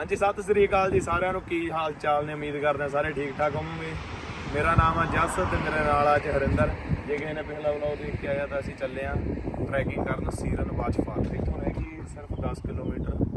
ਹਾਂਜੀ, ਸਤਿ ਸ੍ਰੀ ਅਕਾਲ ਜੀ ਸਾਰਿਆਂ ਨੂੰ। ਕੀ ਹਾਲ ਚਾਲ ਨੇ? ਉਮੀਦ ਕਰਦੇ ਹਾਂ ਸਾਰੇ ਠੀਕ ਠਾਕ ਹੋਵੋਗੇ। ਮੇਰਾ ਨਾਮ ਆ ਜਸ ਤੇ ਮੇਰੇ ਨਾਲ ਅੱਜ ਹਰਿੰਦਰ। ਜੇ ਕਿਸੇ ਨੇ ਪਹਿਲਾ ਵਲੌਗ ਦੇਖ ਕੇ ਆਇਆ ਤਾਂ ਅਸੀਂ ਚੱਲੇ ਆ ਟਰੈਕਿੰਗ ਕਰਨ ਸੀਰਨ ਬਾਜਫਾਲ ਇੱਥੋਂ ਹੈ ਕਿ ਸਿਰਫ 10 ਕਿਲੋਮੀਟਰ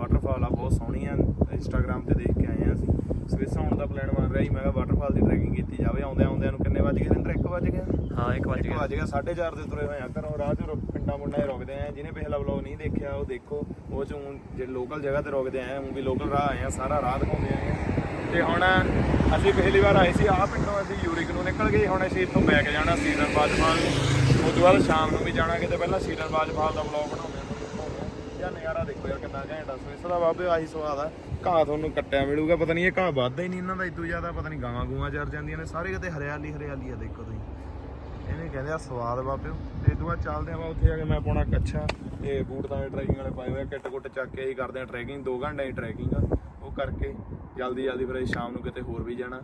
ਵਾਟਰਫਾਲ ਆ ਬਹੁਤ ਸੋਹਣੀ ਆ ਇੰਸਟਾਗ੍ਰam ਤੇ ਦੇਖ ਕੇ ਆਏ ਆ ਅਸੀਂ। ਸਵੇਸ ਆਉਣ ਦਾ ਪਲਾਨ ਬਣ ਰਿਹਾ ਸੀ ਮੈਂ ਕਿਹਾ ਵਾਟਰਫਾਲ ਦੀ ਟਰੈਕਿੰਗ ਕੀਤੀ ਜਾਵੇ ਆਉਂਦੇ ਆਉਂਦਿਆਂ ਨੂੰ ਕਿੰਨੇ ਵੱਜ ਗਏ? ਹਰਿੰਦਰ 1 ਵੱਜ ਗਿਆ? ਹਾਂ ਇੱਕ ਵੱਜ ਇੱਕ ਗਿਆ। ਵੱਜ ਗਿਆ 4:30 ਦੇ ਤੁਰੇ ਹੋਏ ਆ ਘਰੋਂ ਰਾਹ 'ਚ ਰੁਕ- ਪਿੰਡਾਂ ਮੁੰਡਾਂ ਰੁਕਦੇ ਆ ਜਿਹਨੇ ਪਿਛਲਾ ਵਲੌਗ ਨਹੀਂ ਦੇਖਿਆ ਉਹ ਦੇਖੋ। ਉਹ 'ਚ ਊਂ ਜਿਹੜੇ ਲੋਕਲ ਜਗ੍ਹਾ ਤੇ ਰੁਕਦੇ ਆ ਉਹ ਵੀ ਲੋਕਲ ਰਾਹ ਆਏ ਆ ਸਾਰਾ ਰਾਹ ਦਿਖਾਉਂਦੇ ਆਏ ਆ। ਤੇ ਹੁਣ ਅਸੀਂ ਪਿਛਲੀ ਵਾਰ ਆਏ ਸੀ ਆਹ ਪਿੰਡੋਂ ਅਸੀਂ ਯੂਰਿਕ ਨੂੰ ਨਿਕਲ ਗਏ ਹੁਣ ਅਸੀਂ ਇੱਥੋਂ ਬੈਕ ਜਾਣਾ ਸੀਰਨ ਬਾਜਫਾਲ ਨੂੰ। ਉਸ ਤੋਂ ਬਾਅਦ ਸ਼ਾਮ ਨੂੰ ਵੀ ਜਾਣਾ ਕਿਤੇ ਪਹਿਲਾਂ ਸੀਰਨ ਬਾਜਫਾਲ ਦਾ ਵਲੌਗ ਬਣਾਉਂਦੇ ਆ। ਤੁਹਾਨੂੰ ਨਜ਼ਾਰਾ ਦੇਖੋ ਯਾਰ ਕਿੰਨਾ ਘੈਂਟ ਆ। ਸੋ ਦਾ ਬਾਬੇ ਆਹੀ ਸਵਾਦ ਆ। ਘਾਹ ਤੁਹਾਨੂੰ ਕੱਟਿਆ ਮਿਲੂਗਾ। ਪਤਾ ਨਹੀਂ ਇਹ ਘਾਹ ਵੱਧਦਾ ਹੀ ਨਹੀਂ ਇਹਨਾਂ ਦਾ ਇਦੋਂ ਜ਼ਿਆਦਾ। ਪਤਾ ਨਹੀਂ ਗਾਵਾਂ ਗੂਆਂ ਚਰ ਜਾਂਦੀਆਂ ਨੇ। ਸਾਰੇ ਕਿਤੇ ਹਰਿਆਲੀ ਹਰਿਆਲੀ ਆ ਦੇਖੋ ਤੁਸੀਂ। ਇਹਨੇ ਕਹਿੰਦੇ ਆ ਸਵਾਦ ਬਾਬਿਓ। ਤੇ ਇਦੋਂ ਬਾਅਦ ਚੱਲਦੇ ਆ ਵਾ ਉੱਥੇ ਜਾ ਕੇ ਮੈਂ ਪਾਉਣਾ ਕੱਛਾ। ਤੇ ਬੂਟ ਤਾਂ ਟਰੈਕਿੰਗ ਵਾਲੇ ਪਾਏ ਹੋਏ ਕਿੱਟ ਕੁੱਟ ਚੱਕ ਕੇ ਹੀ ਕਰਦੇ ਆ ਟਰੈਕਿੰਗ 2 ਘੰਟੇ ਦੀ ਟਰੈਕਿੰਗ ਆ। ਉਹ ਕਰਕੇ ਜਲਦੀ ਜਲਦੀ ਫਿਰ ਅਸੀਂ ਸ਼ਾਮ ਨੂੰ ਕਿਤੇ ਹੋਰ ਵੀ ਜਾਣਾ।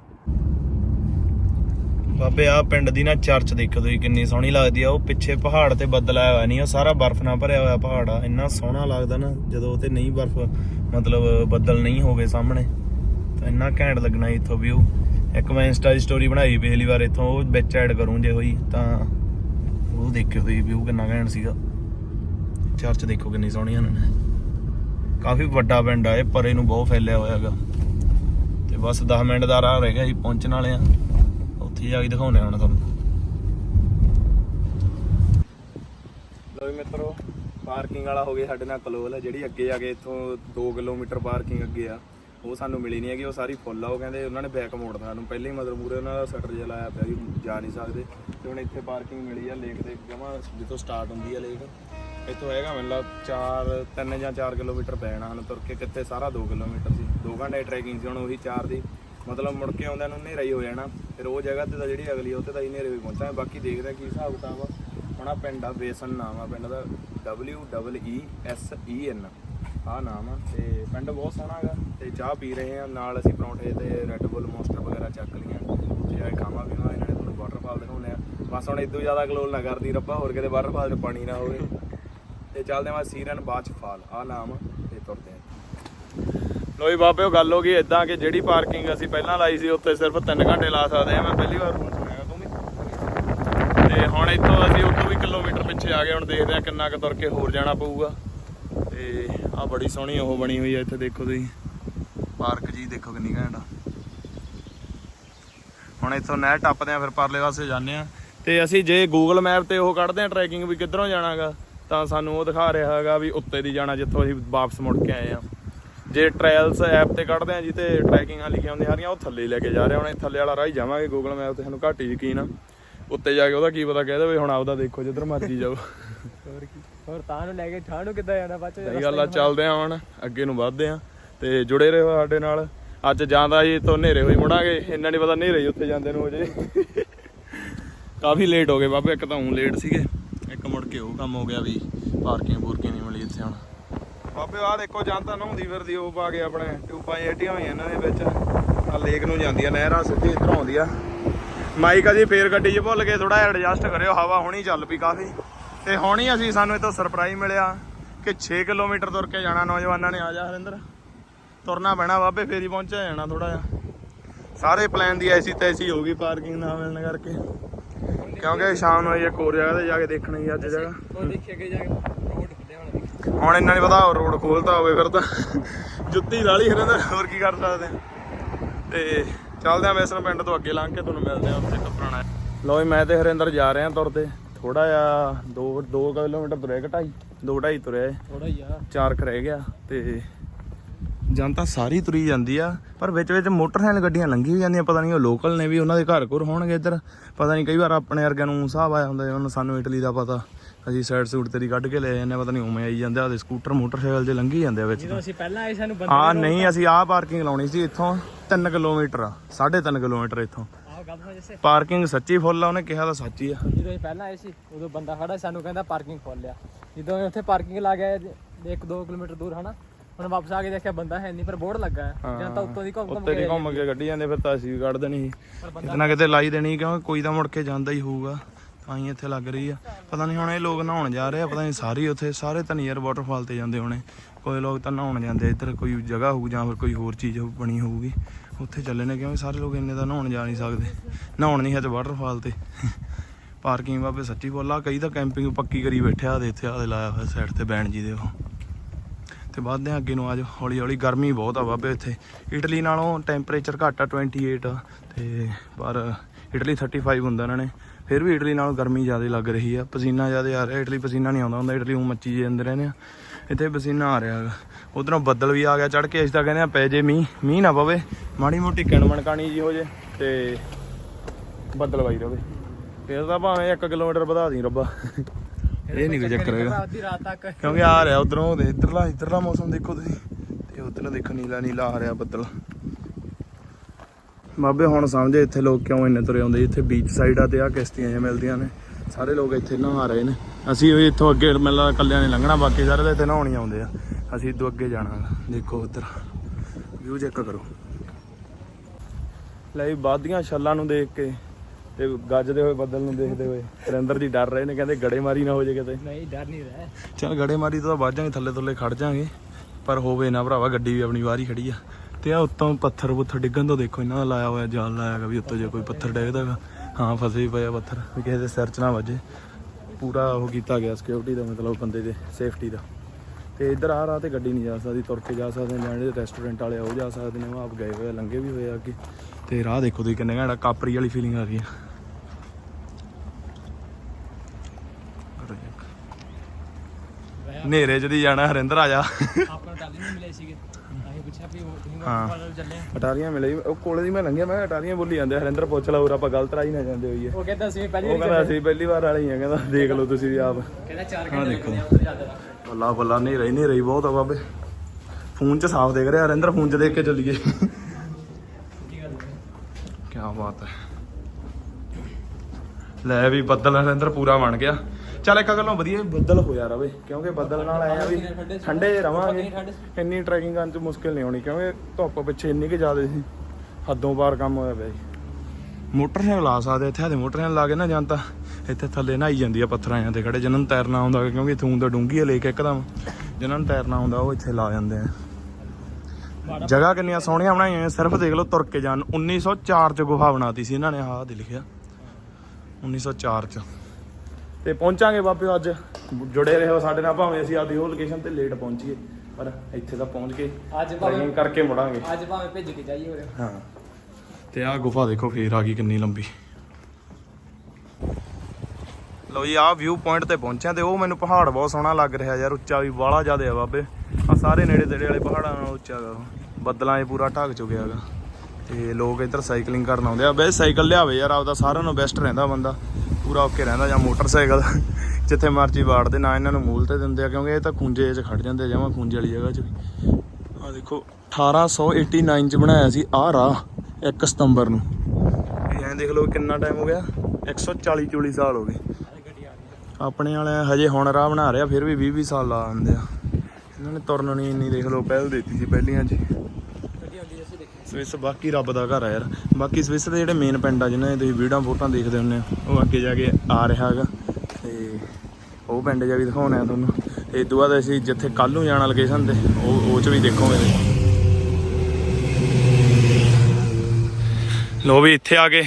ਬਾਬੇ ਆ ਪਿੰਡ ਦੀ ਨਾ ਚਰਚ ਦੇਖੋ ਤੁਸੀਂ, ਕਿੰਨੀ ਸੋਹਣੀ ਲੱਗਦੀ ਆ। ਉਹ ਪਿੱਛੇ ਪਹਾੜ ਤੇ ਬੱਦਲ ਆਇਆ ਹੋਇਆ ਨਹੀਂ ਉਹ ਸਾਰਾ ਬਰਫ਼ ਨਾਲ ਭਰਿਆ ਹੋਇਆ ਪਹਾੜ ਆ। ਇੰਨਾ ਸੋਹਣਾ ਲੱਗਦਾ ਨਾ, ਜਦੋਂ ਉਹ ਤੇ ਨਹੀਂ ਬਰਫ਼, ਮਤਲਬ ਬੱਦਲ ਨਹੀਂ ਹੋਵੇ ਸਾਹਮਣੇ। ਤਾਂ ਇੰਨਾ ਘੈਂਟ ਲੱਗਣਾ ਇੱਥੋਂ ਵਿਊ ਇੱਕ ਮੈਂ ਇੰਸਟਾ ਦੀ ਸਟੋਰੀ ਬਣਾਈ ਪਿਛਲੀ ਵਾਰ, ਇੱਥੋਂ ਉਹ ਵਿੱਚ ਐਡ ਕਰੂੰ ਜੇ ਹੋਈ, ਤਾਂ ਉਹ ਦੇਖਿਓ ਤੁਸੀਂ ਵਿਊ ਕਿੰਨਾ ਘੈਂਟ ਸੀਗਾ। ਚਰਚ ਦੇਖੋ ਕਿੰਨੀ ਸੋਹਣੀ ਆ ਕਾਫੀ ਵੱਡਾ ਪਿੰਡ ਆ ਇਹ, ਪਰੇ ਨੂੰ ਬਹੁਤ ਫੈਲਿਆ ਹੋਇਆ ਹੈਗਾ। ਤੇ ਬਸ 10 ਮਿੰਟ ਦਾ ਰਾਹ ਰਹਿ ਗਿਆ ਜੀ, ਪਹੁੰਚਣ ਵਾਲੇ ਆ। ਉੱਥੇ ਜਾ ਕੇ ਦਿਖਾਉਣੇ ਹੁਣ ਤੁਹਾਨੂੰ। ਲੋ ਮਿੱਤਰੋ ਪਾਰਕਿੰਗ ਵਾਲਾ ਹੋ ਗਿਆ ਸਾਡੇ ਨਾਲ ਕਲੋਲ ਜਿਹੜੀ ਅੱਗੇ ਆ ਕੇ ਇੱਥੋਂ 2 ਕਿਲੋਮੀਟਰ ਪਾਰਕਿੰਗ ਅੱਗੇ ਆ, ਉਹ ਸਾਨੂੰ ਮਿਲੀ ਨਹੀਂ ਹੈਗੀ, ਉਹ ਸਾਰੀ ਫੁੱਲ ਆ, ਉਹ ਕਹਿੰਦੇ ਉਹਨਾਂ ਨੇ ਬੈਕ ਮੋੜਦਾ ਸਾਨੂੰ। ਪਹਿਲਾਂ ਹੀ ਮਤਲਬ ਮੂਰੇ ਉਹਨਾਂ ਦਾ ਸ਼ਟਰ ਜਿਹਾ ਲਾਇਆ ਪਿਆ ਵੀ ਜਾ ਨਹੀਂ ਸਕਦੇ। ਤੇ ਹੁਣ ਇੱਥੇ ਪਾਰਕਿੰਗ ਮਿਲੀ ਆ ਲੇਕ ਦੇ ਜਮਾ ਜਿੱਥੋਂ ਸਟਾਰਟ ਹੁੰਦੀ ਆ ਲੇਕ ਇੱਥੋਂ ਹੈਗਾ, ਮੈਨੂੰ ਲੱਗ 4 3 ਜਾਂ 4 ਕਿਲੋਮੀਟਰ ਪੈਣਾ ਹਨ ਤੁਰ ਕੇ, ਕਿੱਥੇ ਸਾਰਾ 2 ਕਿਲੋਮੀਟਰ ਸੀ। 2 ਘੰਟੇ ਟਰੈਕਿੰਗ ਸੀ, ਹੁਣ ਉਹੀ 4 ਦੀ। ਮਤਲਬ ਮੁੜ ਕੇ ਆਉਂਦਿਆਂ ਨੂੰ ਹਨੇਰਾ ਹੀ ਹੋ ਜਾਣਾ ਫਿਰ ਉਹ ਜਗ੍ਹਾ ਤੇ ਤਾਂ ਜਿਹੜੀ ਅਗਲੀ ਆ, ਉੱਥੇ ਤਾਂ ਹੀ ਹਨੇਰੇ ਵੀ ਪਹੁੰਚਾਂਗੇ ਬਾਕੀ ਦੇਖਦੇ ਆ ਕੀ ਹਿਸਾਬ ਕਿਤਾਬ ਆ। ਹੁਣ ਆ ਪਿੰਡ ਆ ਬੇਸਨ ਨਾਮ ਆ ਪਿੰਡ ਦਾ W double E S E N ਆ ਨਾਮ ਆ ਤੇ ਪਿੰਡ ਬਹੁਤ ਸੋਹਣਾ ਹੈਗਾ ਤੇ ਚਾਹ ਪੀ ਰਹੇ ਆ ਨਾਲ ਅਸੀਂ ਪਰੌਂਠੇ ਤੇ ਰੈੱਡ ਬੁੱਲ ਮੋਸਟਰ ਵਗੈਰਾ ਚੱਕ ਲਈਆਂ ਤੇ ਆ ਖਾਵਾ ਪੀਵਾ ਇਹਨਾਂ ਨੇ ਤੁਹਾਨੂੰ ਵਾਟਰਫਾਲ ਦਿਖਾਉਣੇ ਆ ਬਸ ਹੁਣ ਇਦੋਂ ਜ਼ਿਆਦਾ ਗਲੋਲ ਨਾ ਕਰਦੀ ਰੱਬਾ ਹੋਰ ਕਿਤੇ ਵਾਟਰਫਾਲ 'ਚ ਪਾਣੀ ਨਾ ਹੋਵੇ। ਤੇ ਚੱਲਦੇ ਆ ਸੀਰਨ ਬਾਜਫਾਲ ਆ ਨਾਮ ਤੇ ਤੁਰਦੇ ਆ ਲੋਈ ਬਾਬੇ ਗੱਲ ਹੋ ਗਈ ਇਦਾਂ ਕਿ ਜਿਹੜੀ ਪਾਰਕਿੰਗ ਅਸੀਂ ਪਹਿਲਾਂ ਲਾਈ ਸੀ, ਉੱਥੇ ਸਿਰਫ 3 ਘੰਟੇ ਲਾ ਸਕਦੇ ਆ। ਮੈਂ ਪਹਿਲੀ ਵਾਰ ਹੁਣ ਸੁਣਿਆ, ਤੂੰ ਵੀ? ਤੇ ਹੁਣ ਇੱਥੋਂ ਅਸੀਂ ਉੱਥੋਂ ਵੀ ਕਿਲੋਮੀਟਰ ਪਿੱਛੇ ਆ ਗਏ, ਹੁਣ ਦੇਖਦੇ ਆ ਕਿੰਨਾ ਕੁ ਤੁਰ ਕੇ ਹੋਰ ਜਾਣਾ ਪਊਗਾ। ਤੇ ਆ ਬੜੀ ਸੋਹਣੀ ਉਹ ਬਣੀ ਹੋਈ ਆ ਇੱਥੇ, ਦੇਖੋ ਤੁਸੀਂ। ਪਾਰਕ ਜੀ ਦੇਖੋ ਕਿੰਨੀ ਘੈਂਟ ਆ। ਹੁਣ ਇੱਥੋਂ ਨਹਿਰ ਟੱਪਦੇ ਆ, ਫਿਰ ਪਰਲੇ ਪਾਸੇ ਜਾਂਦੇ ਆ। ਤੇ ਅਸੀਂ ਜੇ ਗੂਗਲ ਮੈਪ ਤੇ ਉਹ ਕੱਢਦੇ ਆ ਟਰੈਕਿੰਗ ਵੀ ਕਿੱਧਰੋਂ ਜਾਣਾਗਾ, ਤਾਂ ਸਾਨੂੰ ਉਹ ਦਿਖਾ ਰਿਹਾ ਹੈਗਾ ਵੀ ਉੱਤੇ ਦੀ ਜਾਣਾ, ਜਿੱਥੋਂ ਅਸੀਂ ਵਾਪਸ ਮੁੜ ਕੇ ਆਏ ਆ। ਜੇ ਟ੍ਰਾਇਲਸ ਐਪ ਤੇ ਕੱਢਦੇ ਆ ਜਿੱਤੇ ਟਰੈਕਿੰਗਾਂ ਲਿਖੀਆਂ ਹੁੰਦੀਆਂ ਸਾਰੀਆਂ ਉਹ ਥੱਲੇ ਲੈ ਕੇ ਜਾ ਰਹੇ ਹੁਣ ਥੱਲੇ ਵਾਲਾ ਰਾਹ ਹੀ ਜਾਵਾਂਗੇ ਗੂਗਲ ਮੈਪ ਤੇ ਸਾਨੂੰ ਘੱਟ ਹੀ ਯਕੀਨ ਆ। ਉੱਤੇ ਜਾ ਕੇ ਉਹਦਾ ਕੀ ਪਤਾ ਕਹਿ ਦੇਵੇ ਹੁਣ ਆਪਦਾ ਦੇਖੋ ਜਿੱਧਰ ਮਰਜ਼ੀ ਜਾਓ। ਹੋਰ ਕੀ ਹੋਰ ਤਾਂ ਨੂੰ ਲੈ ਕੇ ਠਾਹ ਨੂੰ ਕਿੱਦਾਂ ਜਾਣਾ ਬਾਅਦ ਚ ਸਹੀ ਗੱਲ ਆ ਚੱਲਦੇ ਆ ਹੁਣ ਅੱਗੇ ਨੂੰ ਵੱਧਦੇ ਆ ਤੇ ਜੁੜੇ ਰਹੋ ਸਾਡੇ ਨਾਲ। ਅੱਜ ਜਾਂਦਾ ਜੀ ਤੋਂ ਹਨੇਰੇ ਹੋਈ ਮੁੜਾਂਗੇ ਇੰਨਾ ਨਹੀਂ ਪਤਾ ਹਨੇਰੇ ਹੀ ਉੱਥੇ ਜਾਂਦੇ ਨੂੰ ਹੋ ਜੇ ਕਾਫੀ ਲੇਟ ਹੋ ਗਏ ਬਾਬੇ ਇੱਕ ਤਾਂ ਹੂੰ ਲੇਟ ਸੀਗੇ ਇੱਕ ਮੁੜ ਕੇ ਉਹ ਕੰਮ ਹੋ ਗਿਆ ਵੀ ਪਾਰਕਿੰਗ ਪੂਰਕਿੰਗ ਬਾਬੇ, ਆਹ ਦੇਖੋ ਜਾਂਦਾ ਨਹਾਉਂਦੀ ਫਿਰਦੀ, ਉਹ ਪਾ ਕੇ ਆਪਣੇ ਟਿਊਬਾਂ ਏਟੀਆਂ ਹੋਈਆਂ ਇਹਨਾਂ ਦੇ ਵਿੱਚ। ਆ ਲੇਕ ਨੂੰ ਜਾਂਦੀ ਆ ਨਹਿਰਾਂ ਸਿੱਧੀ ਇੱਧਰੋਂ ਆਉਂਦੀ ਆ ਮਾਈਕ ਅਜੀ ਫੇਰ ਗੱਡੀ 'ਚ ਭੁੱਲ ਕੇ ਥੋੜਾ ਐਡਜਸਟ ਕਰਿਓ, ਹਵਾ ਹੁਣੀ ਚੱਲ ਪਈ ਕਾਫੀ। ਤੇ ਹੁਣੀ ਅਸੀਂ, ਸਾਨੂੰ ਇੱਥੋਂ ਸਰਪ੍ਰਾਈਜ਼ ਮਿਲਿਆ ਕਿ 6 ਕਿਲੋਮੀਟਰ ਤੁਰ ਕੇ ਜਾਣਾ ਨੌਜਵਾਨਾਂ ਨੇ। ਆ ਜਾ ਹਰਿੰਦਰ, ਤੁਰਨਾ ਪੈਣਾ, ਬਾਬੇ, ਫੇਰ ਹੀ ਪਹੁੰਚਿਆ ਜਾਣਾ ਥੋੜਾ ਜਿਹਾ। ਸਾਰੇ ਪਲਾਨ ਦੀ ਐਸੀ ਤੈਸੀ ਹੋ ਗਈ ਪਾਰਕਿੰਗ ਨਾ ਮਿਲਣ ਕਰਕੇ। ਕਿਉਂਕਿ ਸ਼ਾਮ ਨੂੰ ਇਹ ਕੋਰ ਜਗ੍ਹਾ ਤੇ ਜਾ ਕੇ ਦੇਖਣੀ ਅੱਜ ਜਗ੍ਹਾ। ਉਹ ਦੇਖੇ ਅੱਗੇ ਜਾ ਕੇ। ਹੋਣਾ ਇਹਨਾਂ ਨਹੀਂ ਪਤਾ ਰੋਡ ਖੋਲਤਾ ਹੋਵੇ ਫਿਰ ਤਾਂ। ਜੁੱਤੀ ਲਾਲੀ ਹਰਿੰਦਰ ਹੋਰ ਕੀ ਕਰ ਸਕਦੇ। ਤੇ ਚੱਲਦੇ ਆ ਵੈਸਨ ਪਿੰਡ ਤੋਂ ਅੱਗੇ ਲੰਘ ਕੇ ਤੁਹਾਨੂੰ ਮਿਲਦੇ ਆ ਉੱਥੇ ਕੱਪਰਾਣਾ ਲੋ ਮੈਂ ਤੇ ਹਰਿੰਦਰ ਜਾ ਰਹੇ ਆ ਤੁਰਦੇ ਥੋੜਾ ਜਿਹਾ 2 2 ਕਿਲੋਮੀਟਰ ਤੁਰਿਆ ਕਿ ਢਾਈ 2 ਢਾਈ ਤੁਰਿਆ ਥੋੜਾ ਹੀ ਆ। ਚਾਰ ਕੁ ਰਹਿ ਗਿਆ ਤੇ ਜਨਤਾ ਸਾਰੀ ਤੁਰੀ ਜਾਂਦੀ ਆ ਪਰ ਵਿੱਚ ਵਿੱਚ ਮੋਟਰਸਾਈਕਲ ਗੱਡੀਆਂ ਲੰਘੀ ਵੀ ਜਾਂਦੀਆਂ ਪਤਾ ਨਹੀਂ ਉਹ ਲੋਕਲ ਨੇ ਵੀ ਉਹਨਾਂ ਦੇ ਘਰ ਘਰ ਹੋਣਗੇ ਇੱਧਰ। ਪਤਾ ਨਹੀਂ ਕਈ ਵਾਰ ਆਪਣੇ ਵਰਗਿਆਂ ਨੂੰ ਹਿਸਾਬ ਆਇਆ ਹੁੰਦਾ ਉਹਨਾਂ ਸਾਨੂੰ ਇਟਲੀ ਦਾ ਪਤਾ। ਅਸੀਂ ਸਾਈਡ ਸੂਟ ਤੇਰੀ ਕੱਢ ਕੇ ਲੈ ਜਾਂਦੇ ਪਤਾ ਨਹੀਂ ਉਵੇਂ ਆਈ ਜਾਂਦੇ ਆ ਉਹਦੇ ਸਕੂਟਰ ਮੋਟਰਸਾਈਕਲ 'ਚ ਲੰਘੀ ਜਾਂਦੇ ਆ ਵਿੱਚ। ਜਦੋਂ ਅਸੀਂ ਪਹਿਲਾਂ ਆਏ ਸਾਨੂੰ ਬੰਦੇ ਆ ਨਹੀਂ ਅਸੀਂ ਆਹ ਪਾਰਕਿੰਗ ਲਾਉਣੀ ਸੀ ਇੱਥੋਂ 3 ਕਿਲੋਮੀਟਰ ਆ 3.5 ਕਿਲੋਮੀਟਰ ਇੱਥੋਂ। ਪਾਰਕਿੰਗ ਸੱਚੀ ਫੁੱਲ ਆ ਉਹਨੇ ਕਿਹਾ ਤਾਂ ਸੱਚੀ ਆ। ਜਦੋਂ ਅਸੀਂ ਪਹਿਲਾਂ ਆਏ ਸੀ ਉਦੋਂ ਬੰਦਾ ਖੜਾ ਸਾਨੂੰ ਕਹਿੰਦਾ ਪਾਰਕਿੰਗ ਖੋਲ ਲਿਆ। ਜਦੋਂ ਉੱਥੇ ਪਾਰਕਿੰਗ ਲਾ ਗਏ 1-2 ਕਿਲੋਮੀਟਰ ਦੂਰ ਹਨਾ? ਹੁਣ ਵਾਪਸ ਆ ਕੇ ਦੇਖਿਆ ਬੰਦਾ ਹੈ ਨਹੀਂ ਪਰ ਬੋਰਡ ਲੱਗਾ ਹੈ। ਜਾਂ ਤਾਂ ਉੱਤੋਂ ਦੀ ਘੁੰਮ ਘੁੰਮ ਉੱਤੇ ਕੇ ਦੀ ਘੁੰਮ ਕੇ ਗੱਡੀ ਜਾਂਦੇ ਫਿਰ ਤਾਂ ਅਸੀਂ ਵੀ ਕੱਢ ਦੇਣੀ ਸੀ। ਕਿਤੇ ਨਾ ਕਿਤੇ ਲਾਈ ਦੇਣੀ ਕਿਉਂਕਿ ਕੋਈ ਤਾਂ ਮੁੜ ਕੇ ਜਾਂਦਾ ਹੀ ਹੋਊਗਾ। ਤਾਂ ਹੀ ਇੱਥੇ ਲੱਗ ਰਹੀ ਆ। ਪਤਾ ਨਹੀਂ ਹੁਣ ਇਹ ਲੋਕ ਨਹਾਉਣ ਜਾ ਰਹੇ ਆ, ਪਤਾ ਨਹੀਂ ਸਾਰੇ ਉੱਥੇ, ਸਾਰੇ ਧਨੀਰ ਵਾਟਰਫਾਲ ਤੇ ਜਾਂਦੇ ਹੋਣੇ। ਕੋਈ ਲੋਕ ਤਾਂ ਨਹਾਉਣ ਜਾਂਦੇ ਇੱਧਰ ਕੋਈ ਜਗ੍ਹਾ ਹੋਊ ਜਾਂ ਫਿਰ ਕੋਈ ਹੋਰ ਚੀਜ਼ ਹੋਊ- ਬਣੀ ਹੋਊਗੀ। ਉੱਥੇ ਚੱਲੇ ਨੇ ਕਿਉਂਕਿ ਸਾਰੇ ਲੋਕ ਇੰਨੇ ਤਾਂ ਨਹਾਉਣ ਜਾ ਨਹੀਂ ਸਕਦੇ। ਨਹਾਉਣ ਨਹੀਂ ਹੈ ਤੇ ਵਾਟਰਫਾਲ ਤੇ। ਪਾਰਕਿੰਗ ਬਾਬੇ ਸੱਚੀ ਬੋਲਾ, ਕਈ ਤਾਂ ਕੈਂਪਿੰਗ ਪੱਕੀ ਕਰੀ ਬੈਠਿਆ ਦੇ ਇੱਥੇ ਆ ਲਾਇਆ ਹੋਇਆ ਸਾਈਡ ਤੇ ਬੈਣ ਜੀ ਦੇ ਉਹ। ਤੇ ਵੱਧਦੇ ਆ ਅੱਗੇ ਨੂੰ ਆਜੋ, ਹੌਲੀ ਹੌਲੀ ਗਰਮੀ ਬਹੁਤ ਆ ਬਾਬੇ ਇੱਥੇ। ਇਟਲੀ ਨਾਲੋਂ ਟੈਂਪਰੇਚਰ ਘੱਟ ਆ 28 ਆ, ਤੇ ਪਰ ਇਟਲੀ 35 ਹੁੰਦਾ ਇਹਨਾਂ ਨੇ। ਫਿਰ ਵੀ ਇਟਲੀ ਨਾਲੋਂ ਗਰਮੀ ਜ਼ਿਆਦਾ ਲੱਗ ਰਹੀ ਆ। ਪਸੀਨਾ ਜ਼ਿਆਦਾ ਆ ਰਿਹਾ ਇਟਲੀ ਪਸੀਨਾ ਨਹੀਂ ਆਉਂਦਾ ਹੁੰਦਾ ਇਟਲੀ ਉਹ ਮੱਚੀ ਜੇ ਅੰਦਰ ਰਹਿੰਦੇ ਆ। ਇੱਥੇ ਪਸੀਨਾ ਆ ਰਿਹਾ ਉਧਰੋਂ ਬੱਦਲ ਵੀ ਆ ਗਿਆ ਚੜ ਕੇ ਅਸੀਂ ਤਾਂ ਕਹਿੰਦੇ ਆ ਪੈ ਜੇ ਮੀਂਹ ਮੀਂਹ ਨਾ ਪਵੇ। ਮਾੜੀ ਮੋਟੀ ਕਿਣਮਣ ਕਾਣੀ ਜੀ ਹੋ ਜੇ ਤੇ ਬੱਦਲ ਵਾਈ ਰਵੇ। ਫਿਰ ਤਾਂ ਭਾਵੇਂ 1 ਕਿਲੋਮੀਟਰ ਵਧਾ ਦੀ ਰੱਬਾ। ਇਹ ਨਹੀਂ ਕੋਈ ਚੱਕਰ ਹੈਗਾ। ਕਿਉਂਕਿ ਆ ਰਿਹਾ ਉਧਰੋਂ ਦੇ ਇਧਰਲਾ ਇਧਰਲਾ ਮੌਸਮ ਦੇਖੋ ਤੁਸੀਂ। ਤੇ ਉਧਰ ਦੇਖੋ ਨੀਲਾ ਨੀਲਾ ਆ ਰਿਹਾ ਬੱਦਲ। ਬਾਬੇ ਹੁਣ ਸਮਝੇ ਇੱਥੇ ਲੋਕ ਕਿਉਂ ਇੰਨੇ ਤੁਰੇ ਆਉਂਦੇ? ਇੱਥੇ ਬੀਚ ਸਾਈਡ ਆ ਤੇ ਆ ਕਿਸ਼ਤੀਆਂ ਜਿਹਾ ਮਿਲਦੀਆਂ ਨੇ। ਸਾਰੇ ਲੋਕ ਇੱਥੇ ਨਹਾ ਰਹੇ ਨੇ। ਅਸੀਂ ਵੀ ਇੱਥੋਂ ਅੱਗੇ ਮੇਲਾ ਕੱਲਿਆਂ ਨੇ ਲੰਘਣਾ ਬਾਕੀ ਸਾਰੇ ਤਾਂ ਇੱਥੇ ਨਹਾਉਣ ਹੀ ਆਉਂਦੇ ਆ। ਅਸੀਂ ਇਦੋਂ ਅੱਗੇ ਜਾਣਾ। ਦੇਖੋ ਉਧਰ। ਵਿਊ ਚੈੱਕ ਕਰੋ। ਲੈ ਬਾਦੀਆਂ ਛੱਲਾਂ ਨੂੰ ਦੇਖ ਕੇ ਤੇ ਗੱਜਦੇ ਹੋਏ ਬੱਦਲ ਨੂੰ ਦੇਖਦੇ ਹੋਏ ਸੁਰਿੰਦਰ ਜੀ ਡਰ ਰਹੇ ਨੇ ਕਹਿੰਦੇ ਗੜੇ ਮਾਰੀ ਨਾ ਹੋ ਜੇ ਕਿਤੇ। ਨਹੀਂ ਡਰ ਨਹੀਂ ਰਿਹਾ। ਚੱਲ ਗੜੇ ਮਾਰੀ ਤੋਂ ਤਾਂ ਵੱਜ ਜਾਾਂਗੇ ਥੱਲੇ ਥੱਲੇ ਖੜ ਜਾਾਂਗੇ। ਪਰ ਹੋਵੇ ਨਾ ਭਰਾਵਾ ਗੱਡੀ ਵੀ ਆਪਣੀ ਵਾਰੀ ਖੜੀ ਆ। ਤੇ ਆ, ਉੱਤੋਂ ਪੱਥਰ ਪੁੱਥਰ ਡਿੱਗਣ ਤੋਂ ਦੇਖੋ, ਇਹਨਾਂ ਦਾ ਲਾਇਆ ਹੋਇਆ ਜਾਲ ਲਾਇਆ ਹੈਗਾ ਵੀ ਉੱਤੋਂ ਜੇ ਕੋਈ ਪੱਥਰ ਡਿੱਗਦਾ ਡਿੱਗਦਾਗਾ ਹਾਂ, ਫਸੇ ਵੀ ਪਿਆ ਪੱਥਰ। ਵੀ ਕਿਸੇ ਦੇ ਸਿਰ 'ਚ ਨਾ ਵੱਜੇ। ਪੂਰਾ ਉਹ ਕੀਤਾ ਗਿਆ ਸਿਕਿਉਰਿਟੀ ਦਾ, ਮਤਲਬ ਬੰਦੇ ਦੇ ਸੇਫਟੀ ਦਾ। ਤੇ ਇੱਧਰ ਆ ਰਾਹ ਤੇ ਗੱਡੀ ਨਹੀਂ ਜਾ ਸਕਦੀ, ਤੁਰ ਕੇ ਜਾ ਸਕਦੇ ਨੇ ਜਿਹੜੇ ਰੈਸਟੋਰੈਂਟ ਵਾਲੇ ਉਹ ਜਾ ਸਕਦੇ ਨੇ, ਉਹ ਆਪ ਗਏ ਹੋਏ ਆ, ਲੰਘੇ ਵੀ ਹੋਏ ਆ ਅੱਗੇ। ਤੇ ਰਾਹ ਦੇਖੋ ਤੁਸੀਂ ਕਿੰਨੇ ਘੰਟਾ ਕਾਪਰੀ ਵਾਲੀ ਫੀਲਿੰਗ ਆ ਰਹੀ ਆ। ਕਰੋ check। ਜਾਣਾ, ਹਰਿੰਦਰ ਆ ਜਾ। ਆਪਾਂ ਨੂੰ ਟਾਲੀ ਨਹੀਂ ਮਿਲੇ ਸੀਗੇ ਅਸੀਂ ਪੁੱਛਿਆ ਵੀ ਉਹ ਤੁਸੀਂ ਹਾਂ। ਅਟਾਰੀਆਂ ਮਿਲੇ ਉਹ ਕੋਲੇ ਦੀ ਮੈਂ ਲੰਘਿਆ ਮੈਂ ਕਿਹਾ ਅਟਾਰੀਆਂ ਬੋਲੀ ਜਾਂਦੇ ਆ। ਹਰਿੰਦਰ ਪੁੱਛ ਲਾ ਹੋਰ ਆਪਾਂ ਗਲਤ ਰਾਈ ਨਾ ਜਾਂਦੇ ਹੋਈਏ। ਉਹ ਕਹਿੰਦਾ ਸੀ ਪਹਿਲੀ ਉਹ ਕਹਿੰਦਾ ਅਸੀਂ ਪਹਿਲੀ ਵਾਰ ਵਾਲੇ ਹੀ ਆ ਕਹਿੰਦਾ ਦੇਖ ਲਓ ਤੁਸੀਂ ਵੀ ਆਪ। ਕਹਿੰਦਾ 4 ਘੰਟੇ ਆ ਬੱਲਾ ਬੱਲਾ ਨਹੀਂ ਰਹੀ ਨਹੀਂ ਰਹੀ ਬਹੁਤ ਆ ਬਾਬੇ। ਫੋਨ 'ਚ ਸਾਫ਼ ਦੇਖ ਰਿਹਾ ਹਰਿੰਦਰ ਫੋਨ 'ਚ ਦੇਖ ਕੇ ਚੱਲੀਏ। ਕੀ ਗੱਲ ਹੈ? ਕੀ ਬਾਤ ਹੈ। ਲੈ ਵੀ ਬੱਦਲ ਹਰਿੰਦਰ ਪੂਰਾ ਬਣ ਗਿਆ। ਚੱਲ ਇੱਕ ਗੱਲੋਂ ਵਧੀਆ ਬੱਦਲ ਹੋਇਆ ਰਵੇ ਕਿਉਂਕਿ ਬੱਦਲ ਨਾਲ ਆਇਆ ਵੀ ਠੰਡੇ ਰਵਾਂਗੇ। ਇੰਨੀ ਟਰੈਕਿੰਗ ਕਰਨ 'ਚ ਮੁਸ਼ਕਿਲ ਨਹੀਂ ਹੋਣੀ ਕਿਉਂਕਿ ਧੁੱਪ ਪਿੱਛੇ ਇੰਨੀ ਕਿ ਜ਼ਿਆਦਾ ਸੀ। ਹੱਦੋਂ ਪਾਰ ਕੰਮ ਹੋਇਆ ਪਿਆ ਜੀ ਮੋਟਰਸਾਈਕਲ ਲਾ ਸਕਦੇ ਇੱਥੇ ਆਦੇ ਮੋਟਰਸਾਈਕਲ ਲਾ ਕੇ ਨਾ ਜਾਂ ਤਾਂ ਇੱਥੇ ਥੱਲੇ ਨਹਾਈ ਜਾਂਦੀ ਆ ਪੱਥਰਾਂ ਆਂ ਤੇ ਖੜੇ ਜਿਹਨਾਂ ਨੂੰ ਤੈਰਨਾ ਆਉਂਦਾ ਕਿਉਂਕਿ ਥੂੰ ਤਾਂ ਡੂੰਗੀ ਲੈ ਕੇ ਇੱਕਦਮ। ਜਿਹਨਾਂ ਨੂੰ ਤੈਰਨਾ ਆਉਂਦਾ ਉਹ ਇੱਥੇ ਲਾ ਜਾਂਦੇ ਆ। ਜਗ੍ਹਾ ਕਿੰਨੀਆਂ ਸੋਹਣੀਆਂ ਬਣਾਈਆਂ ਹੋਈਆਂ ਸਿਰਫ ਦੇਖ ਲਓ ਤੁਰ ਕੇ ਜਾਣ। 1904 ਚ ਗੁਫਾ ਬਣਾਤੀ ਸੀ ਇਹਨਾਂ ਨੇ ਆਹ ਦੇ ਲਿਖਿਆ। 1904 ਚ। ਤੇ ਪਹੁੰਚਾਂਗੇ ਬਾਬਿਓ ਅੱਜ। ਜੁੜੇ ਰਹੋ ਸਾਡੇ ਨਾਲ ਭਾਵੇਂ ਅਸੀਂ ਆਪਦੀ ਉਹ ਲੋਕੇਸ਼ਨ ਤੇ ਲੇਟ ਪਹੁੰਚੀਏ ਪਰ ਇੱਥੇ ਤਾਂ ਪਹੁੰਚ ਕੇ ਅੱਜ ਭਾਵੇਂ ਕਰਕੇ ਮੁੜਾਂਗੇ। ਅੱਜ ਭਾਵੇਂ ਭੇਜ ਕੇ ਜਾਈਏ ਹੋਰ ਹਾਂ। ਤੇ ਆਹ ਗੁਫਾ ਦੇਖੋ ਫੇਰ ਆ ਗਈ ਕਿੰਨੀ ਲੰਬੀ। ਲਓ ਜੀ ਆਹ ਵਿਊ ਪੁਆਇੰਟ ਤੇ ਪਹੁੰਚਿਆ ਤੇ ਉਹ ਮੈਨੂੰ ਪਹਾੜ ਬਹੁਤ ਸੋਹਣਾ ਲੱਗ ਰਿਹਾ ਯਾਰ ਉੱਚਾ ਵੀ ਬਾਹਲਾ ਜ਼ਿਆਦਾ ਆ ਬਾਬੇ। ਆ ਸਾਰੇ ਨੇੜੇ ਤੇੜੇ ਵਾਲੇ ਪਹਾੜਾਂ ਨਾਲੋਂ ਉੱਚਾ ਉਹ। ਬੱਦਲਾਂ 'ਚ ਪੂਰਾ ਢੱਕ ਚੁੱਕਿਆ ਹੈਗਾ। ਤੇ ਲੋਕ ਇੱਧਰ ਸਾਈਕਲਿੰਗ ਕਰਨ ਆਉਂਦੇ ਆ। ਬਈ ਸਾਈਕਲ ਲਿਆਵੇ ਯਾਰ ਆਪਦਾ ਸਾਰਿਆਂ ਨੂੰ ਬੈਸਟ ਰਹਿੰਦਾ ਬੰਦਾ। ਪੂਰਾ ਓਕੇ ਰਹਿੰਦਾ ਜਾਂ ਮੋਟਰਸਾਈਕਲ ਜਿੱਥੇ ਮਰਜ਼ੀ ਵਾੜਦੇ ਨਾ ਇਹਨਾਂ ਨੂੰ ਮੂਲ ਤੇ ਦਿੰਦੇ ਆ, ਕਿਉਂਕਿ ਇਹ ਤਾਂ ਖੁੰਝੇ 'ਚ ਖੜ ਜਾਂਦੇ ਜਮਾ ਖੁੰਝੇ ਵਾਲੀ ਜਗ੍ਹਾ 'ਚ ਵੀ। ਆ ਦੇਖੋ 1889 ਚ ਬਣਾਇਆ ਸੀ ਆਹ ਰਾਹ 1 ਸਤੰਬਰ ਨੂੰ। ਇਹ ਐਂ ਦੇਖ ਲਓ ਕਿੰਨਾ ਟਾਈਮ ਹੋ ਗਿਆ? 140 40 ਸਾਲ ਹੋ ਗਏ। ਆਪਣੇ ਵਾਲੇ ਹਜੇ ਹੁਣ ਰਾਹ ਬਣਾ ਰਿਹਾ, ਫਿਰ ਵੀ 20 20 ਸਾਲ ਲਾ ਦਿੰਦੇ ਆ। ਇਹਨਾਂ ਨੇ ਤੁਰਨ ਨਹੀਂ ਇੰਨੀ ਦੇਖ ਲਓ, ਪਹਿਲ ਦਿੱਤੀ ਸੀ ਪਹਿਲੀਆਂ 'ਚ ਗੱਡੀ ਆਉਂਦੀ ਅਸੀਂ ਦੇਖੀ ਸਵਿਸ ਬਾਕੀ ਰੱਬ ਦਾ ਘਰ ਆ ਯਾਰ। ਬਾਕੀ ਸਵਿਸ ਦੇ ਜਿਹੜੇ ਮੇਨ ਪਿੰਡ ਆ, ਜਿਨ੍ਹਾਂ ਦੇ ਤੁਸੀਂ ਵੀਡੀਓ ਫੋਟੋਆਂ ਦੇਖਦੇ ਹੁੰਦੇ ਹੋ, ਉਹ ਅੱਗੇ ਜਾ ਕੇ ਆ ਰਿਹਾ ਹੈਗਾ। ਤੇ ਉਹ ਪਿੰਡ ਜਾ ਵੀ ਦਿਖਾਉਣਾ ਤੁਹਾਨੂੰ। ਤੇ ਇਦੋਂ ਬਾਅਦ ਅਸੀਂ ਜਿੱਥੇ ਕੱਲ ਨੂੰ ਜਾਣਾ ਲੋਕੇਸ਼ਨ ਤੇ, ਉਹ ਉਹ ਚ ਵੀ ਦੇਖੋਗੇ। ਲੋ ਵੀ ਇੱਥੇ ਆ ਕੇ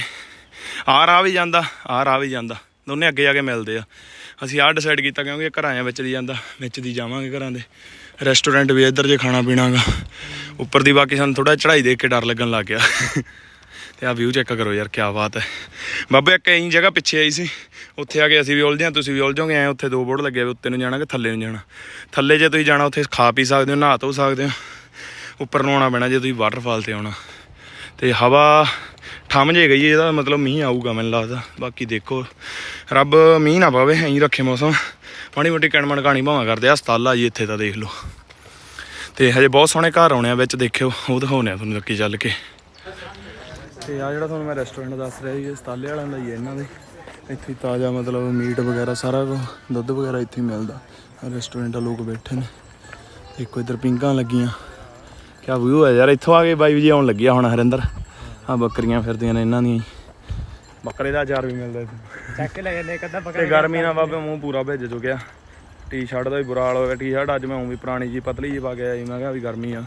ਆਹ ਰਾਹ ਵੀ ਜਾਂਦਾ ਆਹ ਰਾਹ ਵੀ ਜਾਂਦਾ। ਦੋਨੇ ਅੱਗੇ ਜਾ ਕੇ ਮਿਲਦੇ ਆ। ਅਸੀਂ ਆਹ ਡਿਸਾਈਡ ਕੀਤਾ ਕਿਉਂਕਿ ਘਰਾਂ ਵਿੱਚ ਦੀ ਜਾਂਦਾ, ਵਿੱਚ ਦੀ ਜਾਵਾਂਗੇ ਘਰਾਂ ਦੇ। ਰੈਸਟੋਰੈਂਟ ਵੀ ਇੱਧਰ ਜੇ ਖਾਣਾ ਪੀਣਾਗਾ ਉੱਪਰ ਦੀ ਬਾਕੀ ਸਾਨੂੰ ਥੋੜਾ ਚੜਾਈ ਦੇਖ ਕੇ ਡਰ ਲੱਗਣ ਲੱਗ ਗਿਆ। ਤੇ ਆ ਵਿਊ ਚੈੱਕ ਕਰੋ ਯਾਰ ਕੀ ਬਾਤ ਹੈ। ਬਾਬੇ, ਇੱਕ ਐਂ ਜਗ੍ਹਾ ਪਿੱਛੇ ਆਈ ਸੀ। ਉੱਥੇ ਆ ਕੇ ਅਸੀਂ ਵੀ ਉਲਝੇ ਹਾਂ, ਤੁਸੀਂ ਵੀ ਉਲਝੋਗੇ, ਐ ਉੱਥੇ ਦੋ ਬੋਰਡ ਲੱਗੇ ਹੋਏ, ਉੱਤੇ ਨੂੰ ਜਾਣਾ ਕਿ ਥੱਲੇ ਨੂੰ ਜਾਣਾ। ਥੱਲੇ ਜੇ ਤੁਸੀਂ ਜਾਣਾ, ਉੱਥੇ ਖਾ ਪੀ ਸਕਦੇ ਹੋ, ਨਹਾ ਧੋ ਸਕਦੇ ਹੋ। ਉੱਪਰ ਨੂੰ ਆਉਣਾ ਪੈਣਾ ਜੇ ਤੁਸੀਂ ਵਾਟਰਫਾਲ ਤੇ ਆਉਣਾ। ਤੇ ਹਵਾ ਠੰਮ ਜੇ ਗਈ ਇਹਦਾ ਮਤਲਬ ਮੀਂਹ ਆਊਗਾ ਮੈਨੂੰ ਲੱਗਦਾ। ਬਾਕੀ ਦੇਖੋ, ਰੱਬ ਮੀਂਹ ਨਾ ਪਾਵੇ, ਐਂ ਰੱਖੇ ਮੌਸਮ। ਮਾੜੀ ਮੋਟੀ ਕਣਮਣ ਕਹਾਣੀ ਭਾਵਾਂ ਕਰਦੇ ਆ, ਹਸਪਤਾਲ ਆ ਜੀ ਇੱਥੇ ਤਾਂ ਦੇਖ ਲਓ। ਤੇ ਹਜੇ ਬਹੁਤ ਸੋਹਣੇ ਘਰ ਆਉਣੇ ਆ ਵਿੱਚ ਦੇਖਿਓ ਉਹ ਦਿਖਾਉਣੇ ਆ ਤੁਹਾਨੂੰ ਲੱਕੀ ਚੱਲ ਕੇ। ਤੇ ਆ ਜਿਹੜਾ ਤੁਹਾਨੂੰ ਮੈਂ ਰੈਸਟੋਰੈਂਟ ਦੱਸ ਰਿਹਾ ਸੀ ਹਸਪਤਾਲੇ ਵਾਲਿਆਂ ਦਾ ਹੀ ਹੈ ਇਹਨਾਂ ਦੇ। ਇੱਥੇ ਤਾਜ਼ਾ ਮਤਲਬ ਮੀਟ ਵਗੈਰਾ ਸਾਰਾ ਕੁਝ ਦੁੱਧ ਵਗੈਰਾ ਇੱਥੇ ਹੀ ਮਿਲਦਾ। ਰੈਸਟੋਰੈਂਟ ਆ ਲੋਕ ਬੈਠੇ ਨੇ। ਦੇਖੋ ਇੱਧਰ ਪਿੰਕਾਂ ਲੱਗੀਆਂ। ਕਿਆ ਵਿਊ ਹੈ ਯਾਰ ਇੱਥੋਂ ਆ ਕੇ ਬਾਈ ਜੀ ਆਉਣ ਲੱਗਿਆ ਹੁਣ ਹਰਿੰਦਰ। ਆ ਬੱਕਰੀਆਂ ਫਿਰਦੀਆਂ ਨੇ ਇਹਨਾਂ ਦੀਆਂ। ਬੱਕਰੇ ਦਾ ਅਚਾਰ ਵੀ ਮਿਲਦਾ ਇੱਥੇ। ਚੱਕ ਕੇ ਲੈ ਜਾਂਦੇ ਇੱਕ ਅੱਧਾ ਤੇ ਗਰਮੀ ਨਾਲ ਬਾਬੇ ਮੂੰਹ ਪੂਰਾ ਭਿੱਜ ਚੁੱਕਿਆ। ਟੀ-ਸ਼ਰਟ ਦਾ ਵੀ ਬੁਰਾ ਹਾਲ ਹੋ ਗਿਆ ਟੀ-ਸ਼ਰਟ ਅੱਜ ਮੈਂ ਉਂ ਵੀ ਪੁਰਾਣੀ ਜੀ ਪਤਲੀ ਜੀ ਪਾ ਕੇ ਆਇਆ ਮੈਂ ਕਿਹਾ ਵੀ ਗਰਮੀ ਆ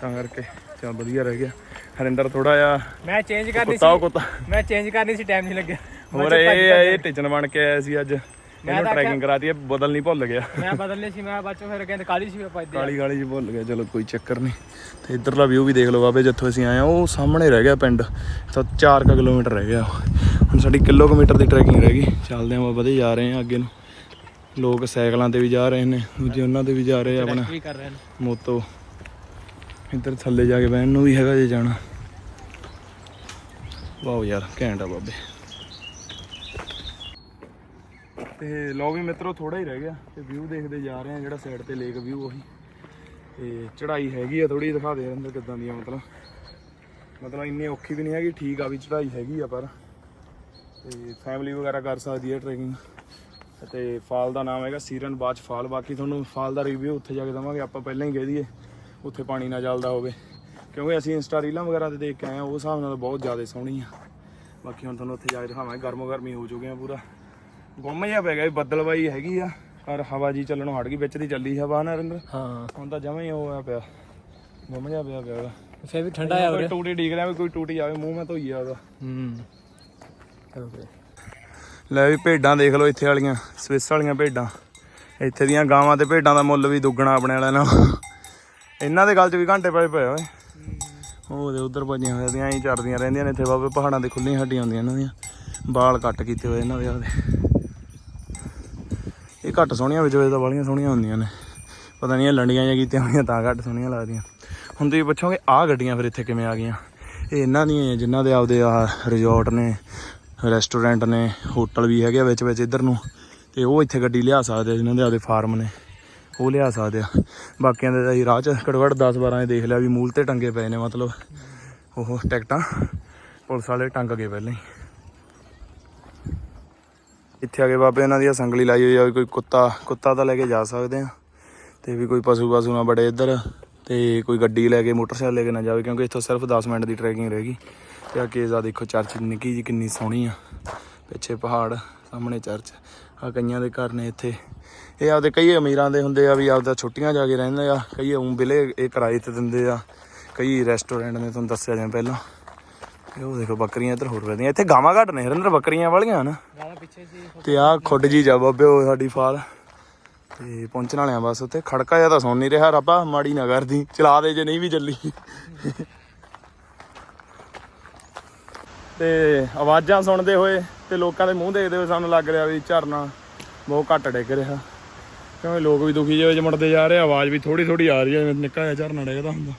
ਤਾਂ ਕਰਕੇ ਚੱਲ ਵਧੀਆ ਰਹਿ ਗਿਆ। ਹਰਿੰਦਰ ਥੋੜਾ ਜਿਹਾ ਮੈਂ ਚੇਂਜ ਕਰਨੀ ਸੀ ਕੁੱਤਾ। ਮੈਂ ਚੇਂਜ ਕਰਨੀ ਸੀ ਟਾਈਮ ਨਹੀਂ ਲੱਗਿਆ। ਹੋਰ ਇਹ ਇਹ ਟਿਚਨ ਬਣ ਕੇ ਆਇਆ ਸੀ ਅੱਜ। ਇਹਨੂੰ ਟਰੈਕਿੰਗ ਕਰਾਤੀ ਇਹ ਬਦਲ ਨਹੀਂ ਭੁੱਲ ਗਿਆ। ਮੈਂ ਬਦਲਨੇ ਸੀ ਮੈਂ ਬਾਅਦ ਚੋਂ ਫਿਰ ਕਹਿੰਦੇ ਕਾਲੀ ਸੀ ਇੱਦਾਂ ਕਾਲੀ ਕਾਲੀ ਜੀ ਭੁੱਲ ਗਿਆ। ਚਲੋ ਕੋਈ ਚੱਕਰ ਨਹੀਂ। ਤੇ ਇਧਰਲਾ ਵਿਊ ਵੀ ਦੇਖ ਲਓ ਬਾਬੇ ਜਿੱਥੋਂ ਅਸੀਂ ਆਏ ਆ ਉਹ ਸਾਹਮਣੇ ਰਹਿ ਗਿਆ ਪਿੰਡ। ਤਾਂ 4 ਕਿਲੋਮੀਟਰ ਰਹਿ ਗਿਆ ਹੁਣ ਸਾਡੀ ਕਿਲੋਮੀਟਰ ਦੀ ਟਰੈਕਿੰਗ ਰਹਿ ਗਈ। ਚੱਲਦੇ ਆਂ ਵਧੇ ਜਾ ਰਹੇ ਆ ਅੱਗੇ ਨੂੰ। ਲੋਕ ਸਾਈਕਲਾਂ ਤੇ ਵੀ ਜਾ ਰਹੇ ਨੇ ਦੂਜੇ ਉਹਨਾਂ ਤੇ ਵੀ ਜਾ ਰਹੇ ਆ ਆਪਣਾ। ਵੀ ਕਰ ਰਹੇ ਨੇ। ਮੋਤੋ। ਇੱਧਰ ਥੱਲੇ ਜਾ ਕੇ ਬਹਿਣ ਨੂੰ ਵੀ ਹੈਗਾ ਜੇ ਜਾਣਾ। ਵਾਓ ਯਾਰ ਘੈਂਟ ਆ ਬਾਬੇ। ਤੇ ਲੋ ਵੀ ਮਿੱਤਰੋ ਥੋੜਾ ਹੀ ਰਹਿ ਗਿਆ। ਤੇ ਵਿਊ ਦੇਖਦੇ ਜਾ ਰਹੇ ਆ ਜਿਹੜਾ ਸਾਈਡ ਤੇ ਲੇਕ ਵਿਊ ਉਹੀ। ਤੇ ਚੜਾਈ ਹੈਗੀ ਆ ਥੋੜੀ ਦਿਖਾ ਦੇ ਅੰਦਰ ਕਿੱਦਾਂ ਦੀ ਆ ਮਤਲਬ। ਮਤਲਬ ਇੰਨੀ ਔਖੀ ਵੀ ਨਹੀਂ ਹੈਗੀ ਠੀਕ ਆ ਵੀ ਚੜਾਈ ਹੈਗੀ ਆ ਪਰ। ਤੇ ਫੈਮਿਲੀ ਵਗੈਰਾ ਕਰ ਸਕਦੀ ਹੈ ਟ੍ਰੈਕਿੰਗ ਤੇ ਫਾਲ ਦਾ ਨਾਮ ਹੈਗਾ ਸੀਰਨ ਬਾਚ ਫਾਲ। ਬਾਕੀ ਤੁਹਾਨੂੰ ਫਾਲ ਦਾ ਰਿਵਿਊ ਉੱਥੇ ਜਾ ਕੇ ਦਵਾਂਗੇ ਆਪਾਂ ਪਹਿਲਾਂ ਹੀ ਕਹਿ ਦਈਏ ਉੱਥੇ ਪਾਣੀ ਨਾ ਚੱਲਦਾ ਹੋਵੇ। ਕਿਉਂਕਿ ਅਸੀਂ ਇੰਸਟਾ ਰੀਲਾਂ ਵਗੈਰਾ ਤੇ ਦੇਖ ਕੇ ਆਏ ਆ ਉਹ ਹਿਸਾਬ ਨਾਲ ਬਹੁਤ ਜ਼ਿਆਦਾ ਸੋਹਣੀ ਆ। ਬਾਕੀ ਹੁਣ ਤੁਹਾਨੂੰ ਉੱਥੇ ਜਾ ਕੇ ਦਿਖਾਵਾਂਗੇ ਗਰਮੋ ਗਰਮੀ ਹੋ ਚੁੱਕੇ ਆ ਪੂਰਾ। ਗੁੰਮ ਜਿਹਾ ਪੈ ਗਿਆ ਵੀ ਬੱਦਲਬਾਈ ਹੈਗੀ ਆ ਪਰ ਹਵਾ ਜੀ ਚੱਲਣੋਂ ਹਟ ਗਈ ਵਿੱਚ ਦੀ ਚੱਲੀ ਹਵਾ ਨਾ ਰਿੰਦਰ ਹਾਂ। ਹੁਣ ਤਾਂ ਜਮਾਂ ਹੀ ਉਹ ਹੋਇਆ ਪਿਆ ਗੁੰਮ ਜਿਹਾ ਪਿਆ ਪਿਆ ਉਹਦਾ। ਫੇਰ ਵੀ ਠੰਡਾ ਆ ਕੋਈ ਟੂਟੀ ਡੀਕ ਵੀ ਕੋਈ ਟੂਟੀ ਆਵੇ ਮੂੰਹ ਮੈਂ ਧੋਈ ਆ ਉਹਦਾ। ਹੂੰ। ਓਕੇ ਲੈ ਵੀ ਭੇਡਾਂ ਦੇਖ ਲਓ ਇੱਥੇ ਵਾਲੀਆਂ, ਸਵਿਸ ਵਾਲੀਆਂ ਭੇਡਾਂ। ਇੱਥੇ ਦੀਆਂ ਗਾਵਾਂ ਤੇ ਭੇਡਾਂ ਦਾ ਮੁੱਲ ਵੀ ਦੁੱਗਣਾ ਆਪਣੇ ਵਾਲਿਆਂ ਨਾਲ। ਇਹਨਾਂ ਦੇ ਗੱਲ 'ਚ ਵੀ ਘੰਟੇ ਪਏ ਪਏ ਓਏ। ਉਹ ਦੇ ਉਧਰ ਭੱਜੀਆਂ ਹੋਈਆਂ ਐਂ ਚੜਦੀਆਂ ਰਹਿੰਦੀਆਂ ਨੇ ਇੱਥੇ ਬਾਬੇ, ਪਹਾੜਾਂ ਤੇ ਖੁੱਲੀਆਂ ਹੱਡੀਆਂ ਹੁੰਦੀਆਂ ਇਹਨਾਂ ਦੀਆਂ। ਬਾਲ ਕੱਟ ਕੀਤੇ ਹੋਏ ਇਹਨਾਂ ਦੇ ਆਦੇ ਇਹ ਘੱਟ ਸੋਹਣੀਆਂ ਵਿੱਚ ਵਿੱਚ ਤਾਂ ਵਾਲੀਆਂ ਸੋਹਣੀਆਂ ਹੁੰਦੀਆਂ ਨੇ। ਪਤਾ ਨਹੀਂ ਇਹ ਲੰਡੀਆਂ ਜਾਂ ਕੀਤੀਆਂ ਹੋਈਆਂ ਤਾਂ ਘੱਟ ਸੋਹਣੀਆਂ ਲੱਗਦੀਆਂ। ਹੁਣ ਤੁਸੀਂ ਪੁੱਛੋਗੇ, ਆਹ ਗੱਡੀਆਂ ਫਿਰ ਇੱਥੇ ਕਿਵੇਂ ਆ ਗਈਆਂ? ਇਹ ਇਹਨਾਂ ਦੀਆਂ ਹੀ ਜਿਨ੍ਹਾਂ ਦੇ ਆਪਦੇ ਆ ਰਿਜ਼ੋਰਟ ਨੇ ਰੈਸਟੋਰੈਂਟ ਨੇ, ਹੋਟਲ ਵੀ ਹੈਗੇ ਆ ਵਿੱਚ ਵਿੱਚ ਇੱਧਰ ਨੂੰ। ਤੇ ਉਹ ਇੱਥੇ ਗੱਡੀ ਲਿਆ ਸਕਦੇ ਆ ਜਿਨ੍ਹਾਂ ਦੇ ਆਪਦੇ ਫਾਰਮ ਨੇ। ਉਹ ਲਿਆ ਸਕਦੇ ਆ। ਬਾਕੀਆਂ ਦੇ ਤਾਂ ਰਾਹ 'ਚ ਘੱਟੋ ਘੱਟ 10 12 ਦੇਖ ਲਿਆ ਵੀ ਮੂਲ ਤੇ ਟੰਗੇ ਪਏ ਨੇ ਮਤਲਬ। ਉਹ ਟਿਕਟਾਂ ਪੁਲਿਸ ਵਾਲੇ ਟੰਗ ਗਏ ਪਹਿਲਾਂ ਹੀ। ਇੱਥੇ ਆ ਕੇ ਬਾਬੇ ਇਹਨਾਂ ਦੀ ਸੰਗਲੀ ਲਾਈ ਹੋਈ ਆ ਵੀ ਕੋਈ ਕੁੱਤਾ ਕੁੱਤਾ ਤਾਂ ਲੈ ਕੇ ਜਾ ਸਕਦੇ ਆ। ਤੇ ਵੀ ਕੋਈ ਪਸ਼ੂ ਪਸ਼ੂ ਨਾ ਬੜੇ ਇੱਧਰ। ਤੇ ਕੋਈ ਗੱਡੀ ਲੈ ਕੇ, ਮੋਟਰਸਾਈਕਲ ਲੈ ਕੇ ਨਾ ਜਾਵੇ ਕਿਉਂਕਿ ਇੱਥੋਂ ਸਿਰਫ 10 ਮਿੰਟ ਦੀ ਟਰੈਕਿੰਗ ਰਹਿ ਗਈ। ਤੇ ਆ ਕੇਜ਼ ਆ ਦੇਖੋ ਚਰਚ ਨਿੱਕੀ ਜੀ ਕਿੰਨੀ ਸੋਹਣੀ ਆ। ਪਿੱਛੇ ਪਹਾੜ ਸਾਹਮਣੇ ਚਰਚ। ਆ ਕਈਆਂ ਦੇ ਘਰ ਨੇ ਇੱਥੇ। ਇਹ ਆਪਦੇ ਕਈ ਅਮੀਰਾਂ ਦੇ ਹੁੰਦੇ ਆ ਵੀ ਆਪਦਾ ਛੁੱਟੀਆਂ ਜਾ ਕੇ ਰਹਿੰਦੇ ਆ। ਕਈ ਉਂ ਬਿਲੇ ਇਹ ਕਿਰਾਏ ਤੇ ਦਿੰਦੇ ਆ। ਕਈ ਰੈਸਟੋਰੈਂਟ ਨੇ ਤੁਹਾਨੂੰ ਦੱਸਿਆ ਜਿਵੇਂ ਪਹਿਲਾਂ। ਇਹ ਉਹ ਦੇਖੋ ਬੱਕਰੀਆਂ ਇੱਧਰ ਹੋਰ ਫਿਰਦੀਆਂ ਇੱਥੇ ਗਾਵਾਂ ਘੱਟ ਨੇ ਹਰਿੰਦਰ ਬੱਕਰੀਆਂ ਵਾਲੀਆਂ ਹਨ। ਤੇ ਆ ਖੁੱਡ ਜੀ ਜਾ ਬਾਬੇ ਉਹ ਸਾਡੀ ਫਾਲ। ਤੇ ਪਹੁੰਚਣ ਵਾਲਿਆਂ ਬਸ ਉੱਥੇ ਖੜਕਾ ਜਿਹਾ ਤਾਂ ਸੁਣ ਨਹੀਂ ਰਿਹਾ ਰੱਬਾ ਮਾੜੀ ਨਾ ਕਰਦੀ। ਚਲਾ ਦੇ ਜੇ ਨਹੀਂ ਵੀ ਚੱਲੀ। ਤੇ ਆਵਾਜ਼ਾਂ ਸੁਣਦੇ ਹੋਏ ਤੇ ਲੋਕਾਂ ਦੇ ਮੂੰਹ ਦੇਖਦੇ ਹੋਏ ਸਾਨੂੰ ਲੱਗ ਰਿਹਾ ਵੀ ਝਰਨਾ ਬਹੁਤ ਘੱਟ ਡਿੱਗ ਰਿਹਾ। ਕਿਉਂਕਿ ਲੋਕ ਵੀ ਦੁਖੀ ਜਿਹੇ ਮੁੜਦੇ ਜਾ ਰਹੇ, ਆਵਾਜ਼ ਵੀ ਥੋੜੀ ਥੋੜੀ ਆ ਰਹੀ ਹੈ ਨਿੱਕਾ ਜਿਹਾ ਝਰਨਾ ਡਿੱਗਦਾ ਹੁੰਦਾ।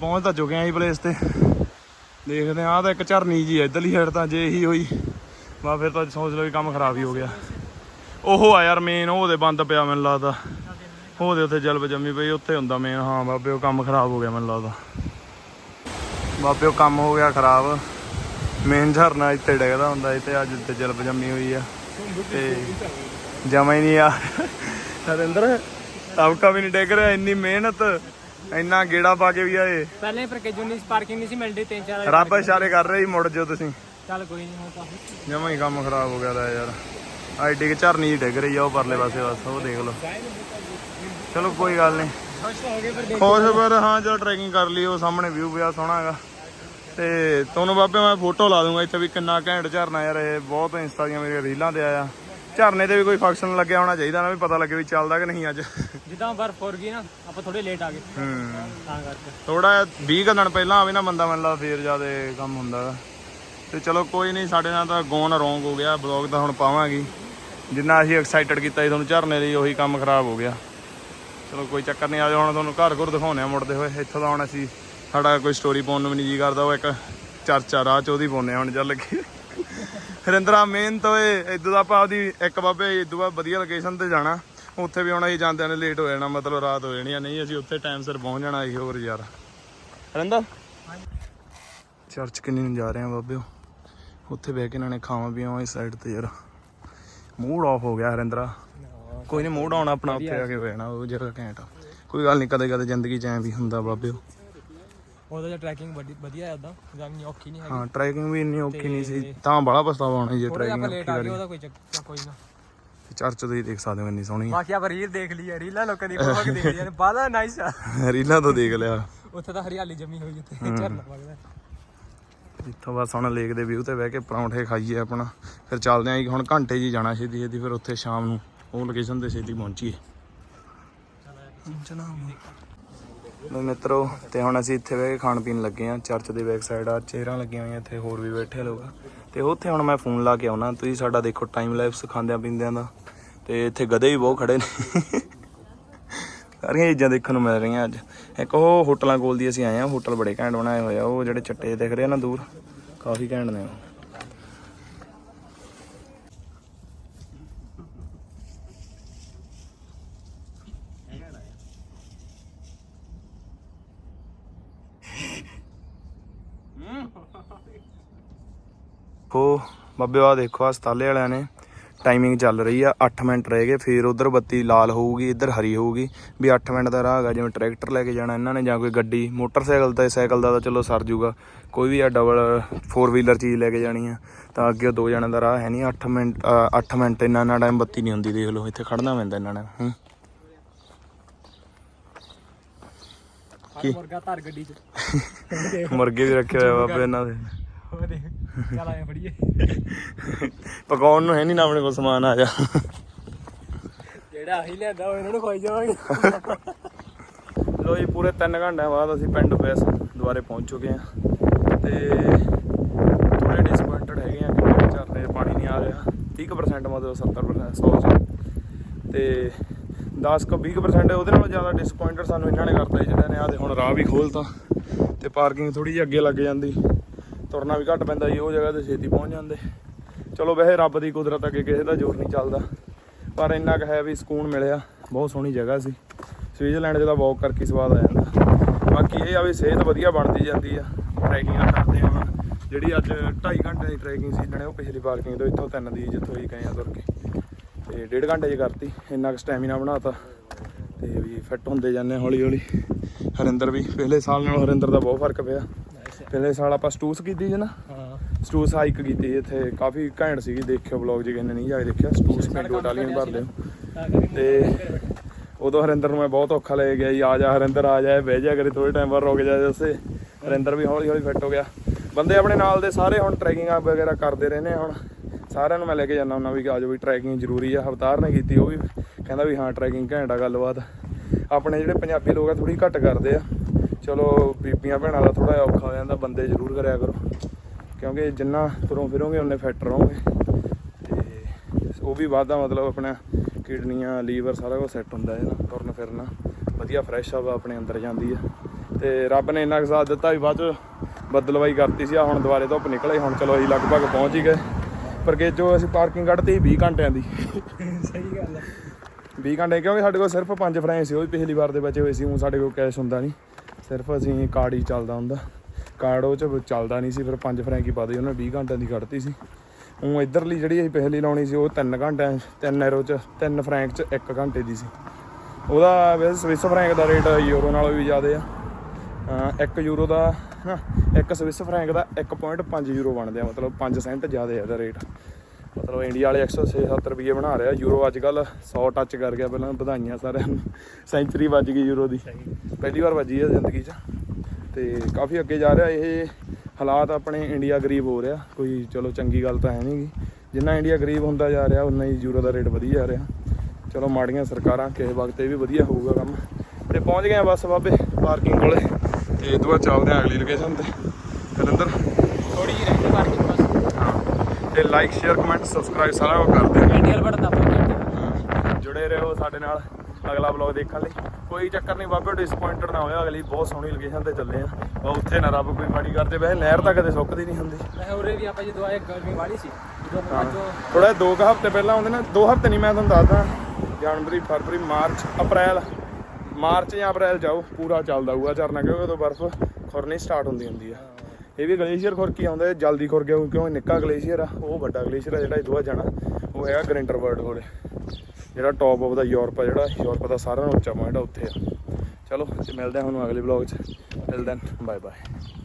ਪਹੁੰਚ ਤਾਂ ਚੁੱਕੇ ਆਂ ਇਸ ਪਲੇਸ ਤੇ। ਦੇਖਦੇ ਆ ਤਾਂ ਇੱਕ ਝਰਨੀ ਜੀ ਆ, ਇੱਧਰਲੀ ਸਾਈਡ ਤਾਂ ਜੇ ਇਹੀ ਹੋਈ ਵਾ ਫਿਰ ਤਾਂ ਸੋਚ ਲਓ ਵੀ ਕੰਮ ਖਰਾਬ ਹੀ ਹੋ ਗਿਆ। ਉਹ ਆ ਯਾਰ ਮੇਨ ਉਹਦੇ ਬੰਦ ਪਿਆ ਮੈਨੂੰ ਲੱਗਦਾ। ਉਹਦੇ ਉੱਤੇ ਜਲਬ ਜੰਮੀ ਪਈ, ਉੱਥੇ ਹੁੰਦਾ ਮੇਨ ਹਾਂ ਬਾਬੇ ਉਹ ਕੰਮ ਖਰਾਬ ਹੋ ਗਿਆ ਮੈਨੂੰ ਲੱਗਦਾ। ਬਾਬੇ ਉਹ ਕੰਮ ਹੋ ਗਿਆ ਖਰਾਬ। ਮੇਨ ਝਰਨਾ ਇੱਥੇ ਡਿੱਗਦਾ ਹੁੰਦਾ ਇੱਥੇ ਅੱਜ ਤੇ ਜਲਬ ਜੰਮੀ ਹੋਈ ਆ। ਤੇ ਜਮਾ ਹੀ ਨਹੀਂ ਆ। ਨਰਿੰਦਰ ਤਬਕਾ ਵੀ ਨਹੀਂ ਡਿੱਗ ਰਿਹਾ ਇੰਨੀ ਮਿਹਨਤ ਇੰਨਾ ਗੇੜਾ ਪਾ ਕੇ ਵੀ ਆਏ। ਪਹਿਲੇ ਪਰ ਕਿ ਜੁਨੀ ਪਾਰਕਿੰਗ ਨਹੀਂ ਸੀ ਮਿਲਦੀ ਤਿੰਨ ਚਾਰ ਰੱਬ ਇਸ਼ਾਰੇ ਕਰ ਰਿਹਾ ਸੀ ਮੁੜ ਜਾਓ ਤੁਸੀਂ। ਚੱਲ ਕੋਈ ਨਹੀਂ ਹੁਣ ਤਾਂ ਜਮਾ ਹੀ ਕੰਮ ਖਰਾਬ ਹੋ ਗਿਆ ਦਾ ਯਾਰ। ਆਈਡੀ ਕਿ ਝਰਨੀ ਡਿੱਗ ਰਹੀ ਆ ਉਹ ਪਰਲੇ ਪਾਸੇ ਬਸ ਉਹ ਦੇਖ ਲਓ। ਚਲੋ ਕੋਈ ਗੱਲ ਨਹੀਂ ਖੁਸ਼ ਹੋ ਗਏ ਪਰ ਖੁਸ਼ ਪਰ ਹਾਂ ਚਲੋ ਟਰੈਕਿੰਗ ਕਰ ਲਈ ਉਹ ਸਾਹਮਣੇ ਵਿਊ ਪਿਆ ਸੋਹਣਾ ਹੈਗਾ। ਤੇ ਤੁਹਾਨੂੰ ਬਾਬੇ ਮੈਂ ਫੋਟੋ ਲਾ ਦੂੰਗਾ ਇੱਥੇ ਵੀ ਕਿੰਨਾ ਘੈਂਟ ਝਰਨਾ ਯਾਰ ਇਹ ਬਹੁਤ ਇੰਸਟਾ ਦੀਆਂ ਮੇਰੀਆਂ ਰੀਲਾਂ ਤੇ ਆਇਆ। ਝਰਨੇ ਤੇ ਵੀ ਕੋਈ ਫੰਕਸ਼ਨ ਲੱਗਿਆ ਹੋਣਾ ਚਾਹੀਦਾ ਨਾ ਵੀ ਪਤਾ ਲੱਗੇ ਵੀ ਚੱਲਦਾ ਕਿ ਨਹੀਂ ਅੱਜ। ਜਿੱਦਾਂ ਬਰਫ਼ ਹੋ ਗਈ ਨਾ ਆਪਾਂ ਥੋੜੇ ਲੇਟ ਆ ਗਏ। ਹੂੰ। ਤਾਂ ਕਰਕੇ। ਥੋੜਾ 20 ਕੁ ਦਿਨ ਪਹਿਲਾਂ ਆਵੇ ਨਾ ਬੰਦਾ ਮੈਨੂੰ ਲੱਗਦਾ ਫੇਰ ਜਿਆਦੇ ਕੰਮ ਹੁੰਦਾ। ਤੇ ਚਲੋ ਕੋਈ ਨਹੀਂ ਸਾਡੇ ਨਾਲ ਤਾਂ ਗੋਨ ਰੋਂਗ ਹੋ ਗਿਆ ਬਲੌਗ ਤਾਂ ਹੁਣ ਪਾਵਾਂਗੇ। ਜਿੰਨਾ ਅਸੀਂ ਐਕਸਾਈਟਡ ਕੀਤਾ ਸੀ ਤੁਹਾਨੂੰ ਝਰਨੇ ਲਈ ਉਹੀ ਕੰਮ ਖਰਾਬ ਹੋ ਗਿਆ। ਚਲੋ ਕੋਈ ਚੱਕਰ ਨਹੀਂ ਆ ਜਾਓ ਹੁਣ ਤੁਹਾਨੂੰ ਘਰ ਘਰ ਦਿਖਾਉਣੇ ਆ ਮੁੜਦੇ ਹੋਏ। ਇੱਥੋਂ ਦਾ ਹੁਣ ਅਸੀਂ ਸਾਡਾ ਕੋਈ ਸਟੋਰੀ ਪਾਉਣ ਨੂੰ ਵੀ ਨਹੀਂ ਜੀ ਕਰਦਾ, ਉਹ ਇੱਕ ਚਰਚਾ ਰਾਹ ਚ ਉਹਦੀ ਪਾਉਂਦੇ ਆ ਹੁਣ ਚੱਲ ਲੱਗੀ। ਹਰਿੰਦਰਾ ਮਿਹਨਤ ਓਏ ਇਦੋਂ ਦਾ ਆਪਾਂ ਉਹਦੀ ਇੱਕ ਬਾਬੇ, ਇਦੋਂ ਬਾਅਦ ਵਧੀਆ ਲੋਕੇਸ਼ਨ ਤੇ ਜਾਣਾ। ਉੱਥੇ ਵੀ ਹੁਣ ਅਸੀਂ ਜਾਂਦਿਆਂ ਨੇ ਲੇਟ ਹੋ ਜਾਣਾ, ਮਤਲਬ ਰਾਤ ਹੋ ਜਾਣੀ ਆ। ਨਹੀਂ, ਅਸੀਂ ਉੱਥੇ ਟਾਈਮ ਸਿਰ ਪਹੁੰਚ ਜਾਣਾ ਸੀ ਹੋਰ ਯਾਰ। ਹਰਿੰਦਰ? ਚਰਚ ਕਿੰਨੀ ਨੂੰ ਜਾ ਰਹੇ ਆ ਬਾਬਿਓ ਉੱਥੇ ਬਹਿ ਕੇ ਇਹਨਾਂ ਨੇ ਖਾਵਾਂ ਪੀਵਾਂ ਇਸ ਸਾਈਡ ਤੇ ਯਾਰ। ਮੂਡ ਆਫ ਹੋ ਗਿਆ ਹਰਿੰਦਰਾ। ਕੋਈ ਨਹੀਂ ਮੂਡ ਆਉਣਾ ਆਪਣਾ, ਉੱਥੇ ਆ ਕੇ ਹੋ ਜਾਣਾ ਉਹ ਜਗ੍ਹਾ ਘੈਂਟ ਕੋਈ ਗੱਲ ਨਹੀਂ ਕਦੇ ਕਦੇ ਜ਼ਿੰਦਗੀ ਚ ਐਂ ਵੀ ਹੁੰਦਾ ਬਾਬਿਓ ਉਹਦਾ ਜਿਹਾ ਟਰੈਕਿੰਗ ਵਧੀਆ ਹੈ ਉਦਾਂ ਜਾਨੀ ਔਖੀ ਨਹੀਂ ਹੈਗੀ। ਹਾਂ ਟਰੈਕਿੰਗ ਵੀ ਇੰਨੀ ਔਖੀ ਨਹੀਂ ਸੀ। ਤਾਂ ਬੜਾ ਪਛਤਾਵਾ ਹੋਣਾ ਜੇ ਟਰੈਕਿੰਗ ਉਹਦਾ ਕੋਈ ਕੋਈ ਨਾ। ਚਰਚ ਤੁਸੀਂ ਦੇਖ ਸਕਦੇ ਹੋ ਇੰਨੀ ਸੋਹਣੀ। ਬਾਕੀ ਆਪਾਂ ਰੀਲ ਦੇਖ ਲਈ ਹੈ ਰੀਲਾਂ ਲੋਕਾਂ ਦੀ ਬਹੁਤ ਦੇਖ ਲਈਆਂ ਨੇ ਬਾਲਾ ਨਾਈਸ ਆ। ਰੀਲਾਂ ਤੋਂ ਦੇਖ ਲਿਆ। ਉੱਥੇ ਤਾਂ ਹਰਿਆਲੀ ਜੰਮੀ ਹੋਈ ਉੱਥੇ। ਝਰਨਾ ਵਗਦਾ। ਇੱਥੋਂ ਬਸ ਹੁਣ ਲੇਕ ਦੇ ਵਿਊ ਤੇ ਬਹਿ ਕੇ ਪਰੌਂਠੇ ਖਾਈਏ ਆਪਣਾ। ਫਿਰ ਚੱਲਦੇ ਆਂ ਹੁਣ ਘੰਟੇ ਜੀ ਜਾਣਾ ਛੇਤੀ ਛੇਤੀ ਫਿਰ ਉੱਥੇ ਸ਼ਾਮ ਨੂੰ ਉਹ ਲੋਕੇਸ਼ਨ ਤੇ ਛੇਤੀ ਪਹੁੰਚੀਏ। ਲੋ ਮਿੱਤਰੋ, ਤੇ ਹੁਣ ਅਸੀਂ ਇੱਥੇ ਬਹਿ ਕੇ ਖਾਣ ਪੀਣ ਲੱਗੇ ਆ ਚਰਚ ਦੇ ਬੈਕ ਸਾਈਡ ਆ ਚੇਅਰਾਂ ਲੱਗੀਆਂ ਹੋਈਆਂ ਇੱਥੇ, ਹੋਰ ਵੀ ਬੈਠੇ ਲੋਕ ਤੇ ਉੱਥੇ ਹੁਣ ਮੈਂ ਫੋਨ ਲਾ ਕੇ ਆਉਣਾ। ਤੁਸੀਂ ਸਾਡਾ ਦੇਖੋ ਟਾਈਮ ਲਾਈਫ ਖਾਂਦਿਆਂ ਪੀਂਦਿਆਂ ਦਾ। ਤੇ ਇੱਥੇ ਗਧੇ ਵੀ ਬਹੁਤ ਖੜੇ ਨੇ। ਸਾਰੀਆਂ ਚੀਜ਼ਾਂ ਦੇਖਣ ਨੂੰ ਮਿਲ ਰਹੀਆਂ ਅੱਜ। ਇੱਕ ਉਹ ਹੋਟਲਾਂ ਕੋਲ ਦੀ ਅਸੀਂ ਆਏ ਆ ਹੋਟਲ ਬੜੇ ਘੈਂਟ ਬਣਾਏ ਹੋਏ ਆ। ਉਹ ਜਿਹੜੇ ਚੱਟੇ ਦਿਖ ਰਹੇ ਆ ਨਾ ਦੂਰ, ਕਾਫੀ ਘੈਂਟ ਨੇ ਉਹ। ਉਹ ਬੱਬੇ ਆ ਦੇਖੋ ਹਸਪਤਾਲੇ ਵਾਲਿਆਂ ਨੇ ਟਾਈਮਿੰਗ ਚੱਲ ਰਹੀ ਆ। 8 ਮਿੰਟ ਰਹਿ ਗਏ ਫਿਰ ਉਧਰ ਬੱਤੀ ਲਾਲ ਹੋਊਗੀ ਇੱਧਰ ਹਰੀ ਹੋਊਗੀ। ਵੀ 8 ਮਿੰਟ ਦਾ ਰਾਹ ਹੈਗਾ ਜਿਵੇਂ ਟਰੈਕਟਰ ਲੈ ਕੇ ਜਾਣਾ ਇਹਨਾਂ ਨੇ ਜਾਂ ਕੋਈ ਗੱਡੀ ਮੋਟਰਸਾਈਕਲ ਤੇ ਸਾਈਕਲ ਦਾ ਤਾਂ ਚਲੋ ਸਰ ਜੂਗਾ। ਕੋਈ ਵੀ ਆ ਡਬਲ 4 ਵੀਲਰ ਚੀਜ਼ ਲੈ ਕੇ ਜਾਣੀ ਆ ਤਾਂ ਅੱਗੇ ਦੋ ਜਣਾਂ ਦਾ ਰਾਹ ਹੈ ਨਹੀਂ। 8 ਮਿੰਟ 8 ਮਿੰਟ ਇੰਨਾ ਨਾ ਟਾਈਮ ਬੱਤੀ ਨਹੀਂ ਹੁੰਦੀ ਦੇਖ ਲਓ ਇੱਥੇ ਖੜਨਾ ਪੈਂਦਾ ਇਹਨਾਂ ਨੇ ਹੂੰ। ਮੁਰਗਾ ਧਰ ਗੱਡੀ 'ਚ। ਮੁਰਗੇ ਵੀ ਰੱਖੇ ਹੋਏ ਬਾਬੇ ਇਹਨਾਂ ਦੇ। ਉਹ ਦੇਖ ਚੱਲ ਆਇਆ ਫੜੀਏ। ਪਕਾਉਣ ਨੂੰ ਹੈ ਨਹੀਂ ਨਾ ਆਪਣੇ ਕੋਲ ਸਮਾਨ ਆ ਜਾ। ਜਿਹੜਾ ਆਹੀ ਲਿਆਂਦਾ ਉਹ ਇਹਨਾਂ ਨੂੰ ਖਵਾਈ ਜਾਵਾਂਗੇ। ਲੋ ਜੀ ਪੂਰੇ 3 ਘੰਟਿਆਂ ਬਾਅਦ ਅਸੀਂ ਪਿੰਡ ਬੈਸ ਦੁਬਾਰੇ ਪਹੁੰਚ ਚੁੱਕੇ ਹਾਂ। ਤੇ ਥੋੜੇ ਡਿਸਪਾਇੰਟਡ ਹੈਗੇ ਆ ਕਿ ਝਰਨੇ ਪਾਣੀ ਨਹੀਂ ਆ ਰਿਹਾ। 30% ਮਤਲਬ 70% 100 ਚੋਂ ਤੇ 10 ਕੁ 20% ਉਹਦੇ ਨਾਲੋਂ ਜ਼ਿਆਦਾ ਡਿਸਪਾਇੰਟਡ ਸਾਨੂੰ ਇਹਨਾਂ ਨੇ ਕਰਤਾ ਜੀ, ਜਿਹੜਾ ਨੇ ਆ ਤੇ ਹੁਣ ਰਾਹ ਵੀ ਖੋਲਤਾ ਤੇ ਪਾਰਕਿੰਗ ਥੋੜੀ ਜਿਹੀ ਅੱਗੇ ਲੱਗ ਜਾਂਦੀ। ਤੁਰਨਾ ਵੀ ਘੱਟ ਪੈਂਦਾ ਜੀ, ਉਹ ਜਗ੍ਹਾ ਤੇ ਛੇਤੀ ਪਹੁੰਚ ਜਾਂਦੇ। ਚਲੋ ਵੈਸੇ ਰੱਬ ਦੀ ਕੁਦਰਤ ਅੱਗੇ ਕਿਸੇ ਦਾ ਜ਼ੋਰ ਨਹੀਂ ਚੱਲਦਾ, ਪਰ ਇੰਨਾ ਕੁ ਹੈ ਵੀ ਸਕੂਨ ਮਿਲਿਆ, ਬਹੁਤ ਸੋਹਣੀ ਜਗ੍ਹਾ ਸੀ। ਸਵਿਟਜ਼ਰਲੈਂਡ 'ਚ ਤਾਂ ਵਾਕ ਕਰਕੇ ਸਵਾਦ ਆ ਜਾਂਦਾ। ਬਾਕੀ ਇਹ ਆ ਵੀ ਸਿਹਤ ਵਧੀਆ ਬਣਦੀ ਜਾਂਦੀ ਆ ਟਰੈਕਿੰਗ ਕਰਦੇ ਆ ਜਿਹੜੀ ਅੱਜ 2.5 ਘੰਟੇ ਦੀ ਟਰੈਕਿੰਗ ਸੀ ਜਣੇ ਉਹ ਪਿਛਲੀ ਪਾਰਕਿੰਗ ਤੋਂ ਇੱਥੋਂ ਤਿੰਨ ਦੀ ਜਿੱਥੋਂ ਹੀ ਗਏ ਆ ਤੁਰ ਕੇ। ਤੇ ਡੇਢ ਘੰਟੇ 'ਚ ਕਰਤੀ, ਇੰਨਾ ਕੁ ਸਟੈਮਿਨਾ ਬਣਾਤਾ। ਤੇ ਵੀ ਫਿੱਟ ਹੁੰਦੇ ਜਾਂਦੇ ਹੌਲੀ ਹੌਲੀ ਹਰਿੰਦਰ ਵੀ, ਪਿਛਲੇ ਸਾਲ ਨਾਲੋਂ ਹਰਿੰਦਰ ਦਾ ਬਹੁਤ ਫ਼ਰਕ ਪਿਆ। ਪਹਿਲੇ ਸਾਲ ਆਪਾਂ ਸਟੂਸ ਕੀਤੀ ਸੀ ਨਾ ਹਾਂ। ਸਟੂਸ ਹਾਈਕ ਕੀਤੀ ਇੱਥੇ। ਕਾਫੀ ਘੈਂਟ ਸੀਗੀ ਦੇਖਿਓ ਵਲੌਗ ਜੀ ਕਿੰਨੇ ਨਹੀਂ ਜਾ ਕੇ ਦੇਖਿਆ। ਸਟੂਸ ਪਿੰਡੂ ਇਟਾਲੀਅਨ ਭਰ ਲਿਓ ਤਾਂ ਉਦੋਂ ਹਰਿੰਦਰ ਨੂੰ ਮੈਂ ਬਹੁਤ ਔਖਾ ਲੈ ਗਿਆ ਜੀ ਆ ਜਾ ਹਰਿੰਦਰ ਆ ਜਾ ਬਹਿ ਜਾ ਕਰੇ ਥੋੜੇ ਟਾਈਮ ਬਾਅਦ ਰੁਕ ਜਾ ਜੱਸੇ ਹਰਿੰਦਰ ਵੀ ਹੌਲੀ ਹੌਲੀ ਫਿੱਟ ਹੋ ਗਿਆ। ਬੰਦੇ ਆਪਣੇ ਨਾਲ ਦੇ ਸਾਰੇ ਹੁਣ ਟਰੈਕਿੰਗ ਵਗੈਰਾ ਕਰਦੇ ਰਹਿੰਦੇ ਆ ਹੁਣ। ਸਾਰਿਆਂ ਨੂੰ ਮੈਂ ਲੈ ਕੇ ਜਾਂਦਾ ਹੁੰਦਾ ਵੀ ਆਜੋ ਵੀ ਟਰੈਕਿੰਗ ਜ਼ਰੂਰੀ ਆ। ਅਵਤਾਰ ਨੇ ਕੀਤੀ ਉਹ ਵੀ ਕਹਿੰਦਾ ਵੀ ਹਾਂ ਟਰੈਕਿੰਗ ਘੈਂਟ ਆ ਗੱਲਬਾਤ। ਆਪਣੇ ਜਿਹੜੇ ਪੰਜਾਬੀ ਲੋਕ ਆ ਥੋੜੀ ਘੱਟ ਕਰਦੇ ਆ। ਚਲੋ ਬੀਬੀਆਂ ਭੈਣਾਂ ਦਾ ਥੋੜਾ ਔਖਾ ਹੋ ਜਾਂਦਾ ਬੰਦੇ ਜ਼ਰੂਰ ਕਰਿਆ ਕਰੋ। ਕਿਉਂਕਿ ਜਿੰਨਾ ਤੁਰੋਂ ਫਿਰੋਗੇ ਉਨੇ ਫਿੱਟ ਰਹੋਗੇ। ਤੇ ਉਹ ਵੀ ਵਾਧਾ ਮਤਲਬ ਆਪਣਾ ਕਿਡਨੀਆਂ ਲੀਵਰ ਸਾਰਾ ਕੁਝ ਸੈੱਟ ਹੁੰਦਾ ਹੈ ਨਾ ਤੁਰਨ ਫਿਰਨਾ। ਵਧੀਆ ਫਰੈਸ਼ ਹਵਾ ਆਪਣੇ ਅੰਦਰ ਜਾਂਦੀ ਹੈ। ਤੇ ਰੱਬ ਨੇ ਇੰਨਾ ਸਾਥ ਦਿੱਤਾ ਵੀ ਬਾਅਦ ਚ ਬੱਦਲਵਾਈ ਕਰਤੀ ਸੀ ਆ ਹੁਣ ਦੁਬਾਰੇ ਧੁੱਪ ਨਿਕਲੇ ਹੁਣ ਚਲੋ ਅਸੀਂ ਲਗਭਗ ਪਹੁੰਚ ਹੀ ਗਏ। ਪਰ ਕਿ ਜੋ ਅਸੀਂ ਪਾਰਕਿੰਗ ਕੱਢਤੀ 20 ਘੰਟਿਆਂ ਦੀ। ਸਹੀ ਗੱਲ ਹੈ। 20 ਘੰਟੇ ਕਿਉਂਕਿ ਸਾਡੇ ਕੋਲ ਸਿਰਫ 5 ਫਰੈਂਚ ਸੀ ਉਹ ਵੀ ਪਿਛਲੀ ਵਾਰ ਦੇ ਬਚੇ ਹੋਏ ਸੀ ਉਹ ਸਾਡੇ ਕੋਲ ਕੈਸ਼ ਹੁੰਦਾ ਨਹੀਂ। ਸਿਰਫ ਅਸੀਂ ਕਾਰਡ ਹੀ ਚੱਲਦਾ ਹੁੰਦਾ। ਕਾਰਡ ਉਹ ਚ ਚੱਲਦਾ ਨਹੀਂ ਸੀ, ਫਿਰ 5 ਫਰੈਂਕ ਹੀ ਪਾਦੇ ਉਹਨੇ 20 ਘੰਟਿਆਂ ਦੀ ਕੱਢਤੀ ਸੀ। ਉਹ ਇਧਰਲੀ ਜਿਹੜੀ ਅਸੀਂ ਪਹਿਲੀ ਲਾਉਣੀ ਸੀ, ਉਹ 3 ਘੰਟਿਆਂ 3 ਐਰੋ ਚ 3 ਫਰੈਂਕ ਚ 1 ਘੰਟੇ ਦੀ ਸੀ। ਉਹਦਾ ਵੈਸੇ ਸਵਿਸ ਫਰੈਂਕ ਦਾ ਰੇਟ ਯੂਰੋ ਨਾਲੋਂ ਵੀ ਜ਼ਿਆਦਾ ਆ। 1 ਯੂਰੋ ਦਾ ਨਾ 1 ਸਵਿਸ ਫਰੈਂਕ ਦਾ 1.5 ਯੂਰੋ ਬਣਦੇ ਆ ਮਤਲਬ 5 ਸੈਂਟ ਜ਼ਿਆਦਾ ਹੈ ਇਹਦਾ ਰੇਟ। ਮਤਲਬ ਇੰਡੀਆ ਵਾਲੇ 106-7 ਰੁਪਏ ਬਣਾ ਰਿਹਾ। ਯੂਰੋ ਅੱਜ ਕੱਲ 100 ਟੱਚ ਕਰ ਗਿਆ, ਪਹਿਲਾਂ ਵਧਾਈਆਂ ਸਾਰਿਆਂ ਨੂੰ। ਸੈਂਚਰੀ ਵੱਜ ਗਈ ਯੂਰੋ ਦੀ। ਪਹਿਲੀ ਵਾਰ ਵੱਜੀ ਹੈ ਜ਼ਿੰਦਗੀ 'ਚ। ਤੇ ਕਾਫੀ ਅੱਗੇ ਜਾ ਰਿਹਾ। ਇਹ ਹਾਲਾਤ ਆਪਣੇ ਇੰਡੀਆ ਗਰੀਬ ਹੋ ਰਿਹਾ। ਕੋਈ ਚਲੋ ਚੰਗੀ ਗੱਲ ਤਾਂ ਹੈ ਨਹੀਂਗੀ ਜਿੰਨਾ ਇੰਡੀਆ ਗਰੀਬ ਹੁੰਦਾ ਜਾ ਰਿਹਾ, ਉਨਾ ਹੀ ਯੂਰੋ ਦਾ ਰੇਟ ਵਧੀ ਜਾ ਰਿਹਾ। ਚਲੋ ਮਾੜੀਆਂ ਸਰਕਾਰਾਂ, ਕਿਸੇ ਵਕਤ ਇਹ ਵੀ ਵਧੀਆ ਹੋਊਗਾ ਕੰਮ। ਤੇ ਪਹੁੰਚ ਗਏ ਆ ਬਸ ਬਾਬੇ, ਪਾਰਕਿੰਗ ਕੋਲੇ। ਤੇ ਇਹ ਤੋਂ ਬਾਅਦ ਚੱਲਦੇ ਆ ਅਗਲੀ ਲੋਕੇਸ਼ਨ ਤੇ। ਹਰਿੰਦਰ ਥੋੜੀ ਜਿਹੀ ਰਹਿ ਗਈ ਪਾਰਕਿੰਗ ਬਸ ਹਾਂ ਤੇ ਲਾਈਕ ਸ਼ੇਅਰ ਕਮੈਂਟ ਸਬਸਕ੍ਰਾਈਬ ਸਾਰਾ ਕੁਝ ਕਰ ਦਿਓ। ਇੰਡੀਅਨ ਬਟਨ ਦਬਾਓ ਜੁੜੇ ਰਹੋ ਸਾਡੇ ਨਾਲ ਅਗਲਾ ਵਲੌਗ ਦੇਖਣ ਲਈ। ਕੋਈ ਚੱਕਰ ਨਹੀਂ ਬਾਬੇ ਡਿਸਪਾਇੰਟਡ ਨਾ ਹੋਇਆ ਅਗਲੀ ਬਹੁਤ ਸੋਹਣੀ ਲੋਕੇਸ਼ਨ ਤੇ ਚੱਲੇ ਆ ਉਹ ਉੱਥੇ ਨਾ ਰੱਬ ਕੋਈ ਮਾੜੀ ਕਰਦੇ ਵੈਸੇ ਨਹਿਰ ਤਾਂ ਕਦੇ ਸੁੱਕਦੀ ਨਹੀਂ ਹੁੰਦੀ। ਮੈਂ ਉਰੇ ਵੀ ਆਪਾਂ ਜਦੋਂ ਆਏ ਗਰਮੀ ਵਾਲੀ ਸੀ। ਥੋੜਾ ਦੋ ਕੁ ਹਫ਼ਤੇ ਪਹਿਲਾਂ ਆਉਂਦੇ ਨਾ ਦੋ ਹਫ਼ਤੇ ਨਹੀਂ ਮੈਂ ਤੁਹਾਨੂੰ ਦੱਸਦਾ। ਜਨਵਰੀ ਫਰਵਰੀ ਮਾਰਚ ਅਪ੍ਰੈਲ। ਮਾਰਚ ਜਾਂ ਅਪ੍ਰੈਲ ਜਾਓ ਪੂਰਾ ਚੱਲਦਾ ਹੋਊਗਾ ਝਰਨਾ ਕਿਉਂਕਿ ਉਦੋਂ ਬਰਫ਼ ਖੁਰਨੀ ਸਟਾਰਟ ਹੁੰਦੀ ਹੁੰਦੀ ਆ। ਇਹ ਵੀ ਗਲੇਸ਼ੀਅਰ ਖੁਰ ਕੀ ਆਉਂਦਾ ਜਲਦੀ ਖੁਰ ਗਿਆ ਕਿਉਂਕਿ ਇਹ ਨਿੱਕਾ ਗਲੇਸ਼ੀਅਰ ਆ? ਉਹ ਵੱਡਾ ਗਲੇਸ਼ੀਅਰ ਆ ਜਿਹੜਾ ਇਦੋਂ ਜਾਣਾ, ਉਹ ਹੈਗਾ ਗ੍ਰਿੰਟਰ ਵਰਲਡ ਕੋਲੇ। ਜਿਹੜਾ ਟੌਪ ਆਫ ਦਾ ਯੂਰਪ ਆ ਜਿਹੜਾ ਯੂਰਪ ਦਾ ਸਾਰਿਆਂ ਨਾਲੋਂ ਉੱਚਾ ਪੁਆਇੰਟ ਆ ਉੱਥੇ ਆ। ਚਲੋ, ਤੇ ਮਿਲਦੇ ਹਾਂ ਹੁਣ ਅਗਲੇ ਵਲੌਗ 'ਚ। Till then bye bye